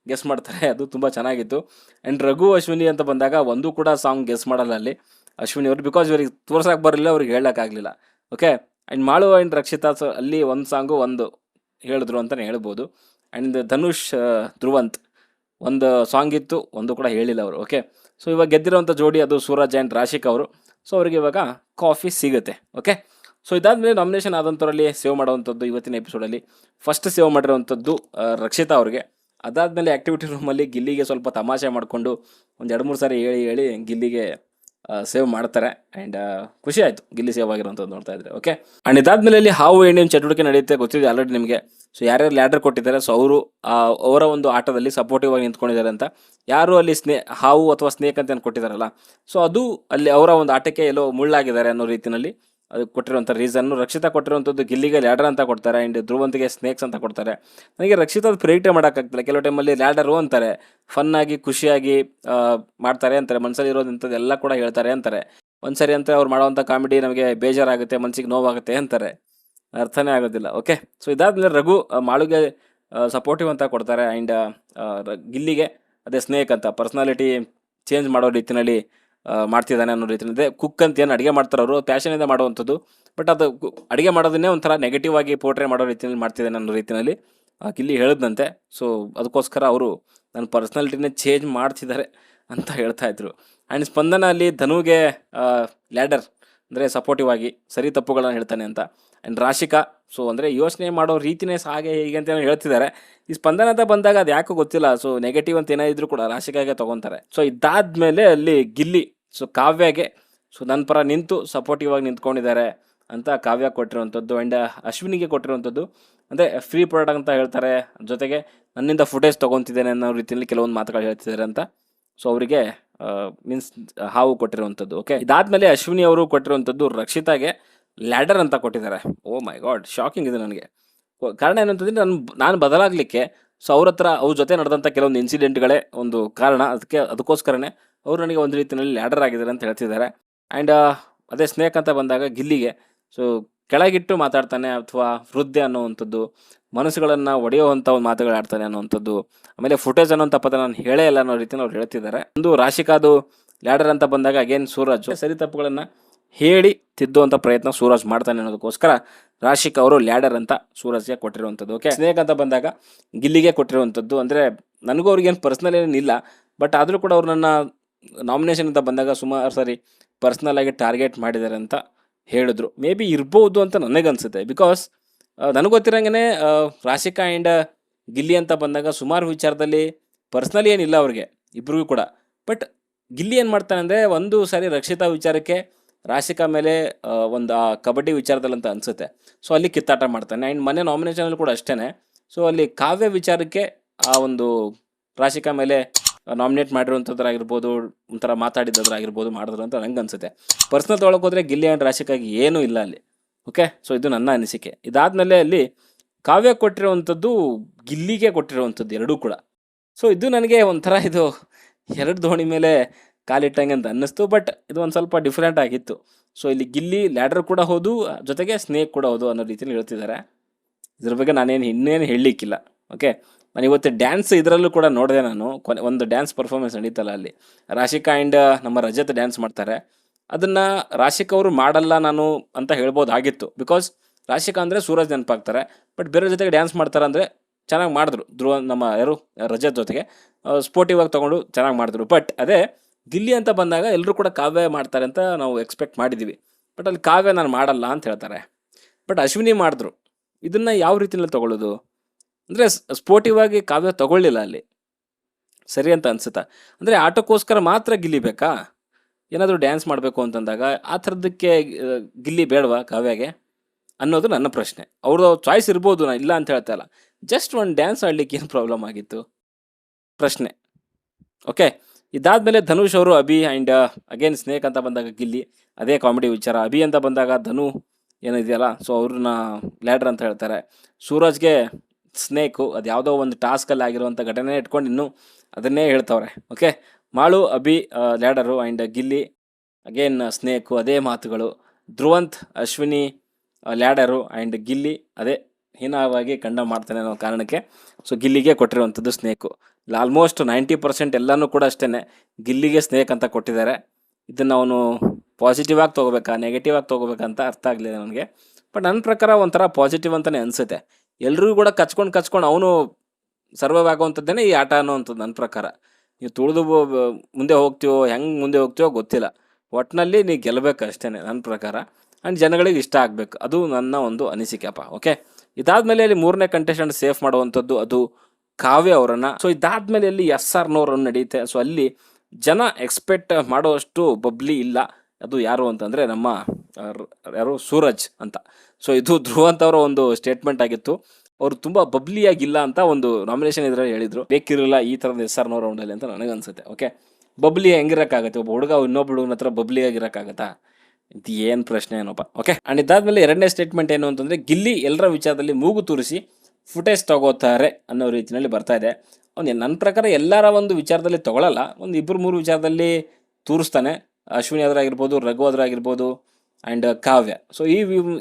ಗೆಸ್ ಮಾಡ್ತಾರೆ. ಅದು ತುಂಬ ಚೆನ್ನಾಗಿತ್ತು. ಆ್ಯಂಡ್ ರಘು, ಅಶ್ವಿನಿ ಅಂತ ಬಂದಾಗ ಒಂದು ಕೂಡ ಸಾಂಗ್ ಗೆಸ್ ಮಾಡಲ್ಲ ಅಲ್ಲಿ. ಅಶ್ವಿನಿ ಅವರು ಬಿಕಾಸ್ ಇವ್ರಿಗೆ ತೋರ್ಸೋಕೆ ಬರಲಿಲ್ಲ, ಅವ್ರಿಗೆ ಹೇಳೋಕ್ಕಾಗಲಿಲ್ಲ okay and Malu and Rakshita ಅಲ್ಲಿ ಒಂದು ಸಾಂಗು ಒಂದು ಹೇಳಿದ್ರು ಅಂತಲೇ ಹೇಳ್ಬೋದು. ಆ್ಯಂಡ್ ಧನುಷ್ ಧ್ರುವಂತ್ ಒಂದು ಸಾಂಗ್ ಇತ್ತು, ಒಂದು ಕೂಡ ಹೇಳಿಲ್ಲ ಅವರು. ಓಕೆ ಸೊ ಇವಾಗ ಗೆದ್ದಿರೋಂಥ ಜೋಡಿ ಅದು ಸೂರಜ್ ಆ್ಯಂಡ್ ರಾಶಿಕ್ ಅವರು. ಸೊ ಅವ್ರಿಗೆ ಇವಾಗ ಕಾಫಿ ಸಿಗುತ್ತೆ. ಓಕೆ ಸೊ ಇದಾದಮೇಲೆ ನಾಮಿನೇಷನ್ ಆದಂಥವರಲ್ಲಿ ಸೇವ್ ಮಾಡುವಂಥದ್ದು ಇವತ್ತಿನ ಎಪಿಸೋಡಲ್ಲಿ ಫಸ್ಟ್ ಸೇವ್ ಮಾಡಿರೋವಂಥದ್ದು ರಕ್ಷಿತಾ ಅವ್ರಿಗೆ. ಅದಾದಮೇಲೆ ಆ್ಯಕ್ಟಿವಿಟಿ ರೂಮಲ್ಲಿ ಗಿಲ್ಲಿಗೆ ಸ್ವಲ್ಪ ತಮಾಷೆ ಮಾಡಿಕೊಂಡು ಒಂದು ಎರಡು ಮೂರು ಸಾರಿ ಹೇಳಿ ಹೇಳಿ ಗಿಲ್ಲಿಗೆ ಸೇವ್ ಮಾಡ್ತಾರೆ. ಆ್ಯಂಡ್ ಖುಷಿ ಆಯಿತು. ಗಿಲ್ಲಿ ಸೇವ್ ಆಗಿರೋಂಥದ್ದು ನೋಡ್ತಾ ಇದ್ರೆ. ಓಕೆ ಆ್ಯಂಡ್ ಇದಾದ್ಮೇಲೆ ಅಲ್ಲಿ ಹಾವು ಇಂಡಿಯನ್ ಚಟುವಟಿಕೆ ನಡೆಯುತ್ತೆ ಗೊತ್ತಿದೆ ಆಲ್ರೆಡಿ ನಿಮಗೆ. ಸೊ ಯಾರ್ಯಾರು ಲ್ಯಾಡರ್ ಕೊಟ್ಟಿದ್ದಾರೆ ಸೊ ಅವರು ಅವರ ಒಂದು ಆಟದಲ್ಲಿ ಸಪೋರ್ಟಿವ್ ಆಗಿ ನಿಂತ್ಕೊಂಡಿದ್ದಾರೆ ಅಂತ. ಯಾರು ಅಲ್ಲಿ ಸ್ನೇ, ಹಾವು ಅಥವಾ ಸ್ನೇಕ್ ಅಂತ ಕೊಟ್ಟಿದ್ದಾರಲ್ಲ ಸೊ ಅದು ಅಲ್ಲಿ ಅವರ ಒಂದು ಆಟಕ್ಕೆ ಎಲ್ಲೋ ಮುಳ್ಳಾಗಿದ್ದಾರೆ ಅನ್ನೋ ರೀತಿಯಲ್ಲಿ ಅದು ಕೊಟ್ಟಿರುವಂಥ ರೀಸನ್ನು ರಕ್ಷಿತಾ ಕೊಟ್ಟಿರುವಂಥದ್ದು ಗಿಲ್ಲಿಗೆ ಲ್ಯಾಡರ್ ಅಂತ ಕೊಡ್ತಾರೆ. ಆ್ಯಂಡ್ ಧ್ರುವಂತಿಗೆ ಸ್ನೇಕ್ಸ್ ಅಂತ ಕೊಡ್ತಾರೆ. ನನಗೆ ರಕ್ಷಿತಾ ಅದು ಪ್ರೇರಿಟೇ ಮಾಡೋಕ್ಕಾಗ್ತಿಲ್ಲ ಕೆಲವು ಟೈಮಲ್ಲಿ ಲ್ಯಾಡರು ಅಂತಾರೆ. ಫನ್ನಾಗಿ ಖುಷಿಯಾಗಿ ಮಾಡ್ತಾರೆ ಅಂತಾರೆ. ಮನಸ್ಸಲ್ಲಿ ಇರೋದಂಥದ್ದು ಎಲ್ಲ ಕೂಡ ಹೇಳ್ತಾರೆ ಅಂತಾರೆ. ಒಂದ್ಸರಿ ಅಂತ ಅವ್ರು ಮಾಡುವಂಥ ಕಾಮಿಡಿ ನಮಗೆ ಬೇಜಾರಾಗುತ್ತೆ ಮನಸ್ಸಿಗೆ ನೋವಾಗುತ್ತೆ ಅಂತಾರೆ. ಅರ್ಥನೇ ಆಗೋದಿಲ್ಲ. ಓಕೆ ಸೊ ಇದಾದಮೇಲೆ ರಘು ಮಾಳುಗೆ ಸಪೋರ್ಟಿವ್ ಅಂತ ಕೊಡ್ತಾರೆ. ಆ್ಯಂಡ್ ಗಿಲ್ಲಿಗೆ, ಅದೇ ಸ್ನೇಕ್ ಅಂತ. ಪರ್ಸ್ನಾಲಿಟಿ ಚೇಂಜ್ ಮಾಡೋ ರೀತಿಯಲ್ಲಿ ಮಾಡ್ತಿದ್ದಾನೆ ಅನ್ನೋ ರೀತಿಯಲ್ಲಿದೆ. ಕುಕ್ ಅಂತ ಏನು ಅಡುಗೆ ಮಾಡ್ತಾರೆ ಅವರು ಪ್ಯಾಷನಿಂದ ಮಾಡುವಂಥದ್ದು. ಬಟ್ ಅದು ಅಡುಗೆ ಮಾಡೋದನ್ನೇ ಒಂಥರ ನೆಗೆಟಿವ್ ಆಗಿ ಪೋರ್ಟ್ರೇ ಮಾಡೋ ರೀತಿಯಲ್ಲಿ ಮಾಡ್ತಿದ್ದಾನೆ ಅನ್ನೋ ರೀತಿಯಲ್ಲಿ ಇಲ್ಲಿ ಹೇಳಿದಂತೆ ಸೊ ಅದಕ್ಕೋಸ್ಕರ ಅವರು ನನ್ನ ಪರ್ಸ್ನಾಲಿಟಿನೇ ಚೇಂಜ್ ಮಾಡ್ತಿದ್ದಾರೆ ಅಂತ ಹೇಳ್ತಾ ಇದ್ರು. ಆ್ಯಂಡ್ ಸ್ಪಂದನ ಅಲ್ಲಿ ಧನುಗೆ ಲ್ಯಾಡರ್ ಅಂದರೆ ಸಪೋರ್ಟಿವ್ ಆಗಿ, ಸರಿ ತಪ್ಪುಗಳನ್ನ ಹೇಳ್ತಾನೆ ಅಂತ. ಆ್ಯಂಡ್ ರಾಶಿಕಾ ಸೊ ಅಂದರೆ ಯೋಚನೆ ಮಾಡೋ ರೀತಿನೇ ಹಾಗೆ ಹೀಗೆ ಅಂತ ಹೇಳ್ತಿದ್ದಾರೆ. ಈ ಸ್ಪಂದನ ಅಂತ ಬಂದಾಗ ಅದು ಯಾಕೋ ಗೊತ್ತಿಲ್ಲ. ಸೊ ನೆಗೆಟಿವ್ ಅಂತ ಏನಾದ್ರು ಕೂಡ ರಾಶಿಕಾಗೆ ತೊಗೊತಾರೆ. ಸೊ ಇದಾದ್ಮೇಲೆ ಅಲ್ಲಿ ಗಿಲ್ಲಿ ಸೊ ಕಾವ್ಯಗೆ ಸೊ ನನ್ನ ಪರ ನಿಂತು ಸಪೋರ್ಟಿವ್ ಆಗಿ ನಿಂತ್ಕೊಂಡಿದ್ದಾರೆ ಅಂತ ಕಾವ್ಯ ಕೊಟ್ಟಿರುವಂಥದ್ದು ಆ್ಯಂಡ್ ಅಶ್ವಿನಿಗೆ ಕೊಟ್ಟಿರುವಂಥದ್ದು. ಅಂದರೆ ಫ್ರೀ ಪ್ರಾಡಕ್ಟ್ ಅಂತ ಹೇಳ್ತಾರೆ. ಜೊತೆಗೆ ನನ್ನಿಂದ ಫುಟೇಜ್ ತೊಗೊತಿದ್ದೇನೆ ಅನ್ನೋ ರೀತಿಯಲ್ಲಿ ಕೆಲವೊಂದು ಮಾತುಗಳು ಹೇಳ್ತಿದ್ದಾರೆ ಅಂತ. ಸೊ ಅವರಿಗೆ ಮೀನ್ಸ್ ಹಾವು ಕೊಟ್ಟಿರುವಂಥದ್ದು. ಓಕೆ ಇದಾದಮೇಲೆ ಅಶ್ವಿನಿ ಅವರು ಕೊಟ್ಟಿರುವಂಥದ್ದು ರಕ್ಷಿತಾಗೆ. ಲ್ಯಾಡರ್ ಅಂತ ಕೊಟ್ಟಿದ್ದಾರೆ. ಓ ಮೈ ಗಾಡ್ ಶಾಕಿಂಗ್ ಇದೆ ನನಗೆ. ಕಾರಣ ಏನಂತಂದ್ರೆ ನಾನು ನಾನು ಬದಲಾಗಲಿಕ್ಕೆ ಸೊ ಅವ್ರ ಹತ್ರ ಅವ್ರ ಜೊತೆ ನಡೆದಂಥ ಕೆಲವೊಂದು ಇನ್ಸಿಡೆಂಟ್ಗಳೇ ಒಂದು ಕಾರಣ. ಅದಕ್ಕೆ, ಅದಕ್ಕೋಸ್ಕರನೇ ಅವರು ನನಗೆ ಒಂದು ರೀತಿಯಲ್ಲಿ ಲ್ಯಾಡರ್ ಆಗಿದ್ದಾರೆ ಅಂತ ಹೇಳ್ತಿದ್ದಾರೆ. ಆ್ಯಂಡ್ ಅದೇ ಸ್ನೇಕ್ ಅಂತ ಬಂದಾಗ ಗಿಲ್ಲಿಗೆ ಸೊ ಕೆಳಗಿಟ್ಟು ಮಾತಾಡ್ತಾನೆ ಅಥವಾ ವೃದ್ಧೆ ಅನ್ನೋವಂಥದ್ದು, ಮನಸ್ಸುಗಳನ್ನು ಒಡೆಯುವಂಥ ಒಂದು ಮಾತುಗಳು ಆಡ್ತಾನೆ ಅನ್ನುವಂಥದ್ದು, ಆಮೇಲೆ ಫುಟೇಜ್ ಅನ್ನೋಂಥ ಪದ ನಾನು ಹೇಳೇ ಇಲ್ಲ ಅನ್ನೋ ರೀತಿಯಲ್ಲಿ ಅವ್ರು ಹೇಳ್ತಿದ್ದಾರೆ. ಒಂದು ರಾಶಿಕಾದು ಲ್ಯಾಡರ್ ಅಂತ ಬಂದಾಗ ಅಗೇನ್ ಸೂರಜ್, ಸರಿ ತಪ್ಪುಗಳನ್ನು ಹೇಳಿ ತಿದ್ದುವಂಥ ಪ್ರಯತ್ನ ಸೂರಜ್ ಮಾಡ್ತಾನೆ ಅನ್ನೋದಕ್ಕೋಸ್ಕರ ರಾಶಿಕ್ ಅವರು ಲ್ಯಾಡರ್ ಅಂತ ಸೂರಜ್ಗೆ ಕೊಟ್ಟಿರುವಂಥದ್ದು ಓಕೆ ಸ್ನೇಹ ಅಂತ ಬಂದಾಗ ಗಿಲ್ಲಿಗೆ ಕೊಟ್ಟಿರುವಂಥದ್ದು, ಅಂದರೆ ನನಗೂ ಅವ್ರಿಗೇನು ಪರ್ಸ್ನಲ್ ಏನಿಲ್ಲ ಬಟ್ ಆದರೂ ಕೂಡ ಅವ್ರು ನನ್ನ ನಾಮಿನೇಷನ್ ಅಂತ ಬಂದಾಗ ಸುಮಾರು ಸಾರಿ ಪರ್ಸ್ನಲ್ ಆಗಿ ಟಾರ್ಗೆಟ್ ಮಾಡಿದ್ದಾರೆ ಅಂತ ಹೇಳಿದ್ರು. ಮೇ ಬಿ ಇರ್ಬೋದು ಅಂತ ನನಗನ್ಸುತ್ತೆ ಬಿಕಾಸ್ ನನಗೆ ಗೊತ್ತಿರಂಗೆ ರಾಶಿಕಾ ಆ್ಯಂಡ್ ಗಿಲ್ಲಿ ಅಂತ ಬಂದಾಗ ಸುಮಾರು ವಿಚಾರದಲ್ಲಿ ಪರ್ಸ್ನಲಿ ಏನಿಲ್ಲ ಅವ್ರಿಗೆ, ಇಬ್ರಿಗೂ ಕೂಡ. ಬಟ್ ಗಿಲ್ಲಿ ಏನು ಮಾಡ್ತಾನೆ ಅಂದರೆ ಒಂದು ಸಾರಿ ರಕ್ಷಿತಾ ವಿಚಾರಕ್ಕೆ ರಾಶಿಕಾ ಮೇಲೆ ಒಂದು, ಆ, ಕಬಡ್ಡಿ ವಿಚಾರದಲ್ಲಿ ಅಂತ ಅನಿಸುತ್ತೆ. ಸೊ ಅಲ್ಲಿ ಕಿತ್ತಾಟ ಮಾಡ್ತಾನೆ. ಆ್ಯಂಡ್ ಮನೆ ನಾಮಿನೇಷನಲ್ಲಿ ಕೂಡ ಅಷ್ಟೇ ಸೊ ಅಲ್ಲಿ ಕಾವ್ಯ ವಿಚಾರಕ್ಕೆ, ಆ, ಒಂದು ರಾಶಿಕಾ ಮೇಲೆ ನಾಮಿನೇಟ್ ಮಾಡಿರುವಂಥದ್ರಾಗಿರ್ಬೋದು ಒಂಥರ ಮಾತಾಡಿದ್ದದ್ರಾಗಿರ್ಬೋದು ಮಾಡಿದ್ರು ಅಂತ ನಂಗೆ ಅನಿಸುತ್ತೆ. ಪರ್ಸ್ನಲ್ ತೊಗೊಳಕ್ಕೆ ಹೋದರೆ ಗಿಲ್ಲಿ ಆ್ಯಂಡ್ ರಾಶಿಕಾಗಿ ಏನೂ ಇಲ್ಲ ಅಲ್ಲಿ. ಓಕೆ ಸೊ ಇದು ನನ್ನ ಅನಿಸಿಕೆ. ಇದಾದಮೇಲೆ ಅಲ್ಲಿ ಕಾವ್ಯ ಕೊಟ್ಟಿರುವಂಥದ್ದು ಗಿಲ್ಲಿಗೆ ಕೊಟ್ಟಿರುವಂಥದ್ದು ಎರಡೂ ಕೂಡ. ಸೊ ಇದು ನನಗೆ ಒಂಥರ ಇದು, ಎರಡು ದೋಣಿ ಮೇಲೆ ಕಾಲಿಟ್ಟಂಗೆ ಅಂತ ಅನ್ನಿಸ್ತು ಬಟ್ ಇದು ಒಂದು ಸ್ವಲ್ಪ ಡಿಫ್ರೆಂಟ್ ಆಗಿತ್ತು. ಸೊ ಇಲ್ಲಿ ಗಿಲ್ಲಿ ಲ್ಯಾಡರ್ ಕೂಡ ಹೋದು, ಜೊತೆಗೆ ಸ್ನೇಕ್ ಕೂಡ ಹೋದು ಅನ್ನೋ ರೀತಿಯಲ್ಲಿ ಹೇಳ್ತಿದ್ದಾರೆ. ಇದ್ರ ಬಗ್ಗೆ ನಾನೇನು ಇನ್ನೇನು ಹೇಳಲಿಕ್ಕಿಲ್ಲ ಓಕೆ ನಾನು ಇವತ್ತು ಡ್ಯಾನ್ಸ್ ಇದರಲ್ಲೂ ಕೂಡ ನೋಡಿದೆ ನಾನು, ಕೊನೆ ಒಂದು ಡ್ಯಾನ್ಸ್ ಪರ್ಫಾರ್ಮೆನ್ಸ್ ನಡೀತಲ್ಲ ಅಲ್ಲಿ. ರಾಶಿಕಾ ಆ್ಯಂಡ್ ನಮ್ಮ ರಜತ್ ಡ್ಯಾನ್ಸ್ ಮಾಡ್ತಾರೆ. ಅದನ್ನು ರಾಶಿಕಾ ಅವರು ಮಾಡಲ್ಲ ನಾನು ಅಂತ ಹೇಳ್ಬೋದಾಗಿತ್ತು ಬಿಕಾಸ್ ರಾಶಿಕಾ ಅಂದರೆ ಸೂರಜ್ ನೆನಪಾಗ್ತಾರೆ ಬಟ್ ಬೇರೆ ಜೊತೆಗೆ ಡ್ಯಾನ್ಸ್ ಮಾಡ್ತಾರೆ ಅಂದರೆ ಚೆನ್ನಾಗಿ ಮಾಡಿದ್ರು. ಧ್ರುವ, ನಮ್ಮ ಯಾರು, ರಜತ್ ಜೊತೆಗೆ ಸ್ಪೋರ್ಟಿವ್ ಆಗಿ ತೊಗೊಂಡು ಚೆನ್ನಾಗಿ ಮಾಡಿದ್ರು. ಬಟ್ ಅದೇ ಗಿಲ್ಲಿ ಅಂತ ಬಂದಾಗ ಎಲ್ಲರೂ ಕೂಡ ಕಾವ್ಯ ಮಾಡ್ತಾರೆ ಅಂತ ನಾವು ಎಕ್ಸ್ಪೆಕ್ಟ್ ಮಾಡಿದ್ದೀವಿ ಬಟ್ ಅಲ್ಲಿ ಕಾವ್ಯ ನಾನು ಮಾಡಲ್ಲ ಅಂತ ಹೇಳ್ತಾರೆ. ಬಟ್ ಅಶ್ವಿನಿ ಮಾಡಿದ್ರು. ಇದನ್ನು ಯಾವ ರೀತಿಯಲ್ಲಿ ತಗೊಳ್ಳೋದು? ಅಂದರೆ ಸ್ಪೋರ್ಟಿವ್ ಆಗಿ ಕಾವ್ಯ ತಗೊಳ್ಳಿಲ್ಲ ಅಲ್ಲಿ. ಸರಿ ಅಂತ ಅನ್ಸುತ್ತಾ? ಅಂದರೆ ಆಟಕ್ಕೋಸ್ಕರ ಮಾತ್ರ ಗಿಲ್ಲಿಬೇಕಾ ಏನಾದರೂ ಡ್ಯಾನ್ಸ್ ಮಾಡಬೇಕು ಅಂತಂದಾಗ ಆ ಥರದಕ್ಕೆ ಗಿಲ್ಲಿ ಬೇಡವಾ ಕಾವ್ಯಗೆ? ಅನ್ನೋದು ನನ್ನ ಪ್ರಶ್ನೆ. ಅವ್ರದ್ದು ಚಾಯ್ಸ್ ಇರ್ಬೋದು ನಾನು ಇಲ್ಲ ಅಂತ ಹೇಳ್ತಾ ಇಲ್ಲ. ಜಸ್ಟ್ ಒಂದು ಡ್ಯಾನ್ಸ್ ಆಡ್ಲಿಕ್ಕೆ ಏನು ಪ್ರಾಬ್ಲಮ್ ಆಗಿತ್ತು? ಪ್ರಶ್ನೆ. ಓಕೆ ಇದಾದ್ಮೇಲೆ ಧನುಷ್ ಅವರು ಅಭಿ ಆ್ಯಂಡ್ ಅಗೇನ್ ಸ್ನೇಕ್ ಅಂತ ಬಂದಾಗ ಗಿಲ್ಲಿ, ಅದೇ ಕಾಮಿಡಿ ವಿಚಾರ. ಅಭಿ ಅಂತ ಬಂದಾಗ ಧನು ಏನಿದೆಯಲ್ಲ ಸೊ ಅವ್ರನ್ನ ಲ್ಯಾಡ್ರ್ ಅಂತ ಹೇಳ್ತಾರೆ. ಸೂರಜ್ಗೆ ಸ್ನೇಕು ಅದು ಯಾವುದೋ ಒಂದು ಟಾಸ್ಕಲ್ಲಿ ಆಗಿರುವಂಥ ಘಟನೆ ಇಟ್ಕೊಂಡು ಇನ್ನೂ ಅದನ್ನೇ ಹೇಳ್ತವ್ರೆ. Okay Malu, Abhi ladder and Gilli again snake ಅದೇ ಮಾತುಗಳು. ಧ್ರುವಂತ್, ಅಶ್ವಿನಿ ಲ್ಯಾಡರು ಆ್ಯಂಡ್ ಗಿಲ್ಲಿ, ಅದೇ ಹೀನವಾಗಿ ಕಂಡ ಮಾಡ್ತಾನೆ ಅನ್ನೋ ಕಾರಣಕ್ಕೆ ಸೊ ಗಿಲ್ಲಿಗೆ ಕೊಟ್ಟಿರುವಂಥದ್ದು ಸ್ನೇಕು. ಆಲ್ಮೋಸ್ಟ್ ನೈಂಟಿ ಪರ್ಸೆಂಟ್ ಎಲ್ಲನೂ ಕೂಡ ಅಷ್ಟೇ ಗಿಲ್ಲಿಗೆ ಸ್ನೇಕ್ ಅಂತ ಕೊಟ್ಟಿದ್ದಾರೆ. ಇದನ್ನು ಅವನು ಪಾಸಿಟಿವ್ ಆಗಿ ತೊಗೋಬೇಕಾ ನೆಗೆಟಿವ್ ಆಗಿ ತೊಗೋಬೇಕಾ ಅಂತ ಅರ್ಥ ಆಗಲಿಲ್ಲ ನನಗೆ. ಬಟ್ ನನ್ನ ಪ್ರಕಾರ ಒಂಥರ ಪಾಸಿಟಿವ್ ಅಂತಲೇ ಅನಿಸುತ್ತೆ. ಎಲ್ರಿಗೂ ಕೂಡ ಕಚ್ಕೊಂಡು ಕಚ್ಕೊಂಡು ಅವನು ಸರ್ವೈವ್ ಆಗುವಂಥದ್ದೇ ಈ ಆಟ ಅನ್ನೋವಂಥದ್ದು ನನ್ನ ಪ್ರಕಾರ. ನೀವು ತುಳಿದು ಮುಂದೆ ಹೋಗ್ತೀವೋ, ಹೆಂಗೆ ಮುಂದೆ ಹೋಗ್ತೀವೋ ಗೊತ್ತಿಲ್ಲ. ಒಟ್ಟಿನಲ್ಲಿ ನೀವು ಗೆಲ್ಲಬೇಕು ಅಷ್ಟೇ ನನ್ನ ಪ್ರಕಾರ. ಆ್ಯಂಡ್ ಜನಗಳಿಗೆ ಇಷ್ಟ ಆಗಬೇಕು. ಅದು ನನ್ನ ಒಂದು ಅನಿಸಿಕೆಪ್ಪ ಓಕೆ ಇದಾದ್ಮೇಲೆ ಅಲ್ಲಿ ಮೂರನೇ ಕಂಟೆಸ್ಟೆಂಟ್ ಸೇಫ್ ಮಾಡುವಂಥದ್ದು ಅದು ಕಾವ್ಯ ಅವರನ್ನು. ಸೊ ಇದಾದ್ಮೇಲೆ ಅಲ್ಲಿ ಎಸ್ ಆರ್ ನೋ ರನ್ ನಡೆಯುತ್ತೆ. ಸೊ ಅಲ್ಲಿ ಜನ ಎಕ್ಸ್ಪೆಕ್ಟ್ ಮಾಡುವಷ್ಟು ಬಬ್ಲಿ ಇಲ್ಲ. ಅದು ಯಾರು ಅಂತಂದರೆ ನಮ್ಮ ಯಾರು? ಸೂರಜ್ ಅಂತ. ಸೊ ಇದು ಧ್ರುವ ಅಂತವರ ಒಂದು ಸ್ಟೇಟ್ಮೆಂಟ್ ಆಗಿತ್ತು. ಅವರು ತುಂಬ ಬಬ್ಲಿಯಾಗಿಲ್ಲ ಅಂತ ಒಂದು ನಾಮಿನೇಷನ್ ಇದರಲ್ಲಿ ಹೇಳಿದರು. ಬೇಕಿರಲಿಲ್ಲ ಈ ಥರದ ಎಸ್ ಆರ್ ನೋ ರೌಂಡಲ್ಲಿ ಅಂತ ನನಗನ್ಸುತ್ತೆ. ಓಕೆ ಬಬ್ಲಿ ಹೆಂಗಿರೋಕ್ಕಾಗತ್ತೆ? ಒಬ್ಬ ಹುಡುಗ ಇನ್ನೊಬ್ಬ ಹುಡುಗನ ಹತ್ರ ಬಬ್ಲಿಯಾಗಿರೋಕ್ಕಾಗತ್ತಾ? ಇದು ಏನು ಪ್ರಶ್ನೆ ಏನಪ್ಪ ಓಕೆ ಆ್ಯಂಡ್ ಇದಾದ್ಮೇಲೆ ಎರಡನೇ ಸ್ಟೇಟ್ಮೆಂಟ್ ಏನು ಅಂತಂದರೆ, ಗಿಲ್ಲಿ ಎಲ್ಲರ ವಿಚಾರದಲ್ಲಿ ಮೂಗು ತೂರಿಸಿ ಫುಟೇಜ್ ತಗೋತಾರೆ ಅನ್ನೋ ರೀತಿಯಲ್ಲಿ ಬರ್ತಾ ಇದೆ. ಅವ್ನು ನನ್ನ ಪ್ರಕಾರ ಎಲ್ಲರ ಒಂದು ವಿಚಾರದಲ್ಲಿ ತಗೊಳ್ಳಲ್ಲ ಒಂದು ಇಬ್ಬರು ಮೂರು ವಿಚಾರದಲ್ಲಿ ತೂರಿಸ್ತಾನೆ. ಅಶ್ವಿನಿ ಆಗಿರ್ಬೋದು, ರಘು ಆಗಿರ್ಬೋದು ಆ್ಯಂಡ್ ಕಾವ್ಯ. ಸೊ ಈ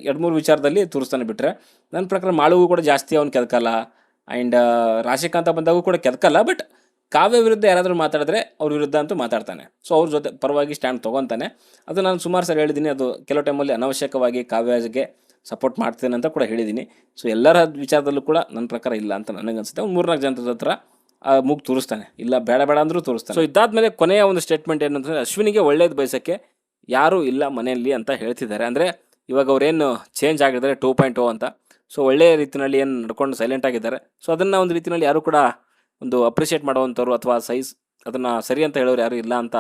ಎರಡು ಮೂರು ವಿಚಾರದಲ್ಲಿ ತೋರಿಸ್ತಾನೆ ಬಿಟ್ಟರೆ ನನ್ನ ಪ್ರಕಾರ ಮಾಳುಗೂ ಕೂಡ ಜಾಸ್ತಿ ಅವ್ನು ಕೆದಕಲ್ಲ. ಆ್ಯಂಡ್ ರಾಶಿಕಾಂತ ಬಂದಾಗೂ ಕೂಡ ಕೆದಕಲ್ಲ ಬಟ್ ಕಾವ್ಯ ವಿರುದ್ಧ ಯಾರಾದರೂ ಮಾತಾಡಿದ್ರೆ ಅವ್ರ ವಿರುದ್ಧ ಅಂತೂ ಮಾತಾಡ್ತಾನೆ. ಸೊ ಅವ್ರ ಜೊತೆ ಪರವಾಗಿ ಸ್ಟ್ಯಾಂಡ್ ತೊಗೊತಾನೆ. ಅದು ನಾನು ಸುಮಾರು ಸರಿ ಹೇಳಿದ್ದೀನಿ ಅದು ಕೆಲವು ಟೈಮಲ್ಲಿ ಅನವಶ್ಯಕವಾಗಿ ಕಾವ್ಯಗೆ ಸಪೋರ್ಟ್ ಮಾಡ್ತೇನೆ ಅಂತ ಕೂಡ ಹೇಳಿದ್ದೀನಿ ಸೊ ಎಲ್ಲರ ವಿಚಾರದಲ್ಲೂ ಕೂಡ ನನ್ನ ಪ್ರಕಾರ ಇಲ್ಲ ಅಂತ ನನಗನ್ಸುತ್ತೆ. ಒಂದು ಮೂರ್ನಾಲ್ಕು ಜನರ ಹತ್ರ ಮೂಗು ತೋರಿಸ್ತಾನೆ. ಇಲ್ಲ ಬೇಡ ಬೇಡ ಅಂದರೂ ತೋರಿಸ್ತಾನೆ. ಸೊ ಇದಾದ್ಮೇಲೆ ಕೊನೆಯ ಒಂದು ಸ್ಟೇಟ್ಮೆಂಟ್ ಏನಂತಂದರೆ ಅಶ್ವಿನಿಗೆ ಒಳ್ಳೇದು ಬಯಸೋಕ್ಕೆ ಯಾರೂ ಇಲ್ಲ ಮನೆಯಲ್ಲಿ ಅಂತ ಹೇಳ್ತಿದ್ದಾರೆ. ಅಂದರೆ ಇವಾಗ ಅವರೇನು ಚೇಂಜ್ ಆಗಿದ್ದಾರೆ ಟೂ ಪಾಯಿಂಟ್ ಓ ಅಂತ. ಸೊ ಒಳ್ಳೆಯ ರೀತಿಯಲ್ಲಿ ಏನು ನಡ್ಕೊಂಡು ಸೈಲೆಂಟ್ ಆಗಿದ್ದಾರೆ. ಸೊ ಅದನ್ನು ಒಂದು ರೀತಿಯಲ್ಲಿ ಯಾರು ಕೂಡ ಒಂದು ಅಪ್ರಿಷಿಯೇಟ್ ಮಾಡುವಂಥವ್ರು ಅಥವಾ ಸೈಜ್ ಅದನ್ನು ಸರಿ ಅಂತ ಹೇಳೋರು ಯಾರು ಇಲ್ಲ ಅಂತ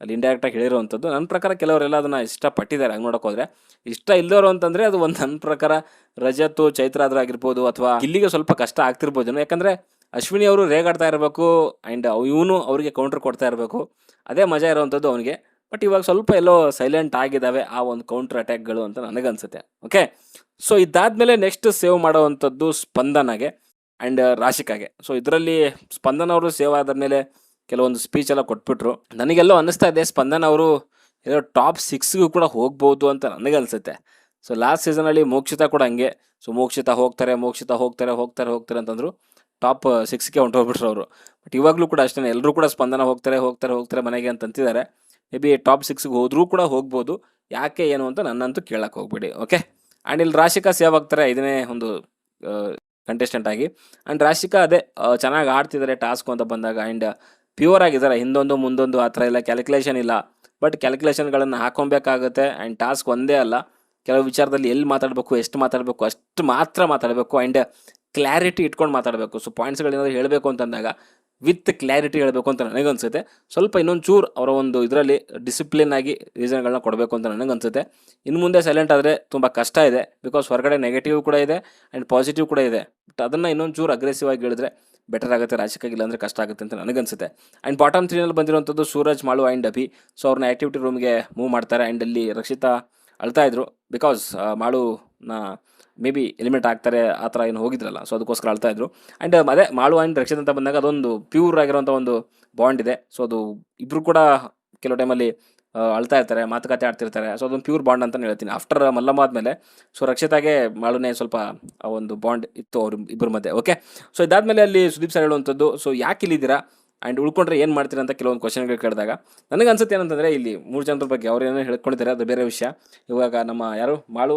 ಅಲ್ಲಿ ಇಂಡೈರೆಕ್ಟಾಗಿ ಹೇಳಿರುವಂಥದ್ದು. ನನ್ನ ಪ್ರಕಾರ ಕೆಲವರೆಲ್ಲ ಅದನ್ನು ಇಷ್ಟಪಟ್ಟಿದ್ದಾರೆ. ಹಂಗೆ ನೋಡೋಕೆ ಹೋದರೆ ಇಷ್ಟ ಇಲ್ಲದವರು ಅಂತಂದರೆ ಅದು ಒಂದು ನನ್ನ ಪ್ರಕಾರ ರಜತ್ತು ಚೈತ್ರ ಆದ್ರೂ ಆಗಿರ್ಬೋದು ಅಥವಾ ಇಲ್ಲಿಗೆ ಸ್ವಲ್ಪ ಕಷ್ಟ ಆಗ್ತಿರ್ಬೋದು ಯಾಕಂದರೆ ಅಶ್ವಿನಿ ಅವರು ರೇಗಾಡ್ತಾ ಇರಬೇಕು ಆ್ಯಂಡ್ ಇವನು ಅವರಿಗೆ ಕೌಂಟ್ರ್ ಕೊಡ್ತಾ ಇರಬೇಕು. ಅದೇ ಮಜಾ ಇರುವಂಥದ್ದು ಅವನಿಗೆ. ಬಟ್ ಇವಾಗ ಸ್ವಲ್ಪ ಎಲ್ಲೋ ಸೈಲೆಂಟ್ ಆಗಿದ್ದಾವೆ ಆ ಒಂದು ಕೌಂಟರ್ ಅಟ್ಯಾಕ್ಗಳು ಅಂತ ನನಗನ್ಸುತ್ತೆ. ಓಕೆ ಸೊ ಇದಾದಮೇಲೆ ನೆಕ್ಸ್ಟ್ ಸೇವ್ ಮಾಡೋವಂಥದ್ದು ಸ್ಪಂದನಗೆ. ಆ್ಯಂಡ್ ರಾಶಿಕಾಗೆ. ಸೊ ಇದರಲ್ಲಿ ಸ್ಪಂದನ ಅವರು ಸೇವ್ ಆದ ಮೇಲೆ ಕೆಲವೊಂದು ಸ್ಪೀಚ್ ಎಲ್ಲ ಕೊಟ್ಬಿಟ್ರು. ನನಗೆಲ್ಲೋ ಅನ್ನಿಸ್ತಾ ಇದೆ, ಸ್ಪಂದನ ಅವರು ಏನೋ ಟಾಪ್ ಸಿಕ್ಸ್ಗೂ ಕೂಡ ಹೋಗ್ಬೋದು ಅಂತ ನನಗೆ ಅನಿಸುತ್ತೆ. ಸೊ ಲಾಸ್ಟ್ ಸೀಸನಲ್ಲಿ ಮೋಕ್ಷಿತ ಕೂಡ ಹಂಗೆ. ಸೊ ಮೋಕ್ಷಿತ ಹೋಗ್ತಾರೆ ಮೋಕ್ಷಿತ ಹೋಗ್ತಾರೆ ಹೋಗ್ತಾರೆ ಹೋಗ್ತಾರೆ ಅಂತಂದ್ರು ಟಾಪ್ ಸಿಕ್ಸ್ಗೆ ಹೊಂಟೋಗ್ಬಿಟ್ರು ಅವರು. ಬಟ್ ಇವಾಗಲೂ ಕೂಡ ಅಷ್ಟೇ ಎಲ್ಲರೂ ಕೂಡ ಸ್ಪಂದನ ಹೋಗ್ತಾರೆ ಹೋಗ್ತಾರೆ ಹೋಗ್ತಾರೆ ಮನೆಗೆ ಅಂತಂತಿದ್ದಾರೆ ಮೇ ಬಿ ಟಾಪ್ ಸಿಕ್ಸ್ಗೆ ಹೋದರೂ ಕೂಡ ಹೋಗ್ಬೋದು. ಯಾಕೆ, ಏನು ಅಂತ ನನ್ನಂತೂ ಕೇಳಕ್ಕೆ ಹೋಗ್ಬೇಡಿ ಓಕೆ ಆ್ಯಂಡ್ ಇಲ್ಲಿ ರಾಶಿಕಾ ಸೇವ್ ಆಗ್ತಾರೆ ಇದನ್ನೇ ಒಂದು ಕಂಟೆಸ್ಟೆಂಟ್ ಆಗಿ. ಆ್ಯಂಡ್ ರಾಶಿಕಾ ಅದೇ ಚೆನ್ನಾಗಿ ಆಡ್ತಿದ್ದಾರೆ ಟಾಸ್ಕ್ ಅಂತ ಬಂದಾಗ. ಆ್ಯಂಡ್ ಪ್ಯೂರ್ ಆಗಿದ್ದಾರೆ ಹಿಂದೊಂದು ಮುಂದೊಂದು ಆ ಥರ ಇಲ್ಲ ಕ್ಯಾಲ್ಕುಲೇಷನ್ ಇಲ್ಲ. ಬಟ್ ಕ್ಯಾಲ್ಕುಲೇಷನ್ಗಳನ್ನು ಹಾಕೊಬೇಕಾಗುತ್ತೆ. ಆ್ಯಂಡ್ ಟಾಸ್ಕ್ ಒಂದೇ ಅಲ್ಲ, ಕೆಲವು ವಿಚಾರದಲ್ಲಿ ಎಲ್ಲಿ ಮಾತಾಡಬೇಕು, ಎಷ್ಟು ಮಾತಾಡಬೇಕು, ಅಷ್ಟು ಮಾತ್ರ ಮಾತಾಡಬೇಕು. ಆ್ಯಂಡ್ ಕ್ಲಾರಿಟಿ ಇಟ್ಕೊಂಡು ಮಾತಾಡಬೇಕು. ಸೊ ಪಾಯಿಂಟ್ಸ್ಗಳೇನಾದ್ರು ಹೇಳಬೇಕು ಅಂತಂದಾಗ ವಿತ್ ಕ್ಲಾರಿಟಿ ಹೇಳಬೇಕು ಅಂತ ನನಗನ್ಸುತ್ತೆ. ಸ್ವಲ್ಪ ಇನ್ನೊಂದು ಚೂರು ಅವರ ಒಂದು ಇದರಲ್ಲಿ ಡಿಸಿಪ್ಲಿನ್ ಆಗಿ ರೀಸನ್ಗಳನ್ನ ಕೊಡಬೇಕು ಅಂತ ನನಗನ್ಸುತ್ತೆ. ಇನ್ನು ಮುಂದೆ ಸೈಲೆಂಟ್ ಆದರೆ ತುಂಬ ಕಷ್ಟ ಇದೆ. ಬಿಕಾಸ್ ಹೊರಗಡೆ ನೆಗೆಟಿವ್ ಕೂಡ ಇದೆ ಆ್ಯಂಡ್ ಪಾಸಿಟಿವ್ ಕೂಡ ಇದೆ. ಬಟ್ ಅದನ್ನು ಇನ್ನೊಂದು ಚೂರು ಅಗ್ರೆಸಿವ್ ಆಗಿ ಹೇಳಿದ್ರೆ ಬೆಟರ್ ಆಗುತ್ತೆ ರಾಜಕೀಯ ಅಂದರೆ ಕಷ್ಟ ಆಗುತ್ತೆ ಅಂತ ನನಗನ್ಸುತ್ತೆ. ಆ್ಯಂಡ್ ಬಾಟಮ್ ತ್ರೀನಲ್ಲಿ ಬಂದಿರುವಂಥದ್ದು ಸೂರಜ್, ಮಾಳು ಆ್ಯಂಡ್ ಅಭಿ. ಸೊ ಅವ್ರನ್ನ ಆ್ಯಕ್ಟಿವಿಟಿ ರೂಮ್ಗೆ ಮೂವ್ ಮಾಡ್ತಾರೆ ಆ್ಯಂಡ್ ಅಲ್ಲಿ ರಕ್ಷಿತಾ ಅಳ್ತಾ ಇದ್ರು. ಬಿಕಾಸ್ ಮಾಳುನ ಮೇ ಬಿ ಎಲಿಮಿನೇಟ್ ಆಗ್ತಾರೆ, ಆ ಥರ ಏನು ಹೋಗಿದ್ರಲ್ಲ. ಸೊ ಅದಕ್ಕೋಸ್ಕರ ಅಳ್ತಾ ಇದ್ರು. ಆ್ಯಂಡ್ ಅದೇ ಮಾಳು ಆ್ಯಂಡ್ ರಕ್ಷಿತ್ ಅಂತ ಬಂದಾಗ ಅದೊಂದು ಪ್ಯೂರ್ ಆಗಿರುವಂಥ ಒಂದು ಬಾಂಡ್ ಇದೆ. ಸೊ ಅದು ಇಬ್ಬರು ಕೂಡ ಕೆಲವು ಟೈಮಲ್ಲಿ ಅಳ್ತಾ ಇರ್ತಾರೆ, ಮಾತುಕತೆ ಆಡ್ತಿರ್ತಾರೆ. ಸೊ ಅದೊಂದು ಪ್ಯೂರ್ ಬಾಂಡ್ ಅಂತಲೇ ಹೇಳ್ತೀನಿ. ಆಫ್ಟರ್ ಮಲ್ಲಮ್ಮ ಆದಮೇಲೆ ಸೊ ರಕ್ಷಿತಾಗೆ ಮಾಳುನೇ ಸ್ವಲ್ಪ ಆ ಒಂದು ಬಾಂಡ್ ಇತ್ತು ಅವ್ರ ಇಬ್ಬರ ಮಧ್ಯೆ ಓಕೆ ಸೊ ಇದಾದಮೇಲೆ ಅಲ್ಲಿ ಸುದೀಪ್ ಸರ್ ಹೇಳುವಂಥದ್ದು ಸೊ ಯಾಕೆ ಇಲ್ಲಿದ್ದೀರಾ? ಆ್ಯಂಡ್ ಉಳ್ಕೊಂಡ್ರೆ ಏನು ಮಾಡ್ತೀರಾ ಅಂತ ಕೆಲವೊಂದು ಕ್ವಶನ್ಗಳು ಕೇಳಿದಾಗ, ನನಗೆ ಅನ್ಸುತ್ತೆ ಏನಂತಂದರೆ ಇಲ್ಲಿ ಮೂರು ಜನರ ಬಗ್ಗೆ ಅವ್ರು ಏನೇನು ಹೇಳ್ಕೊಂಡಿದ್ದಾರೆ, ಅದು ಬೇರೆ ವಿಷಯ. ಇವಾಗ ನಮ್ಮ ಯಾರು? ಮಾಳು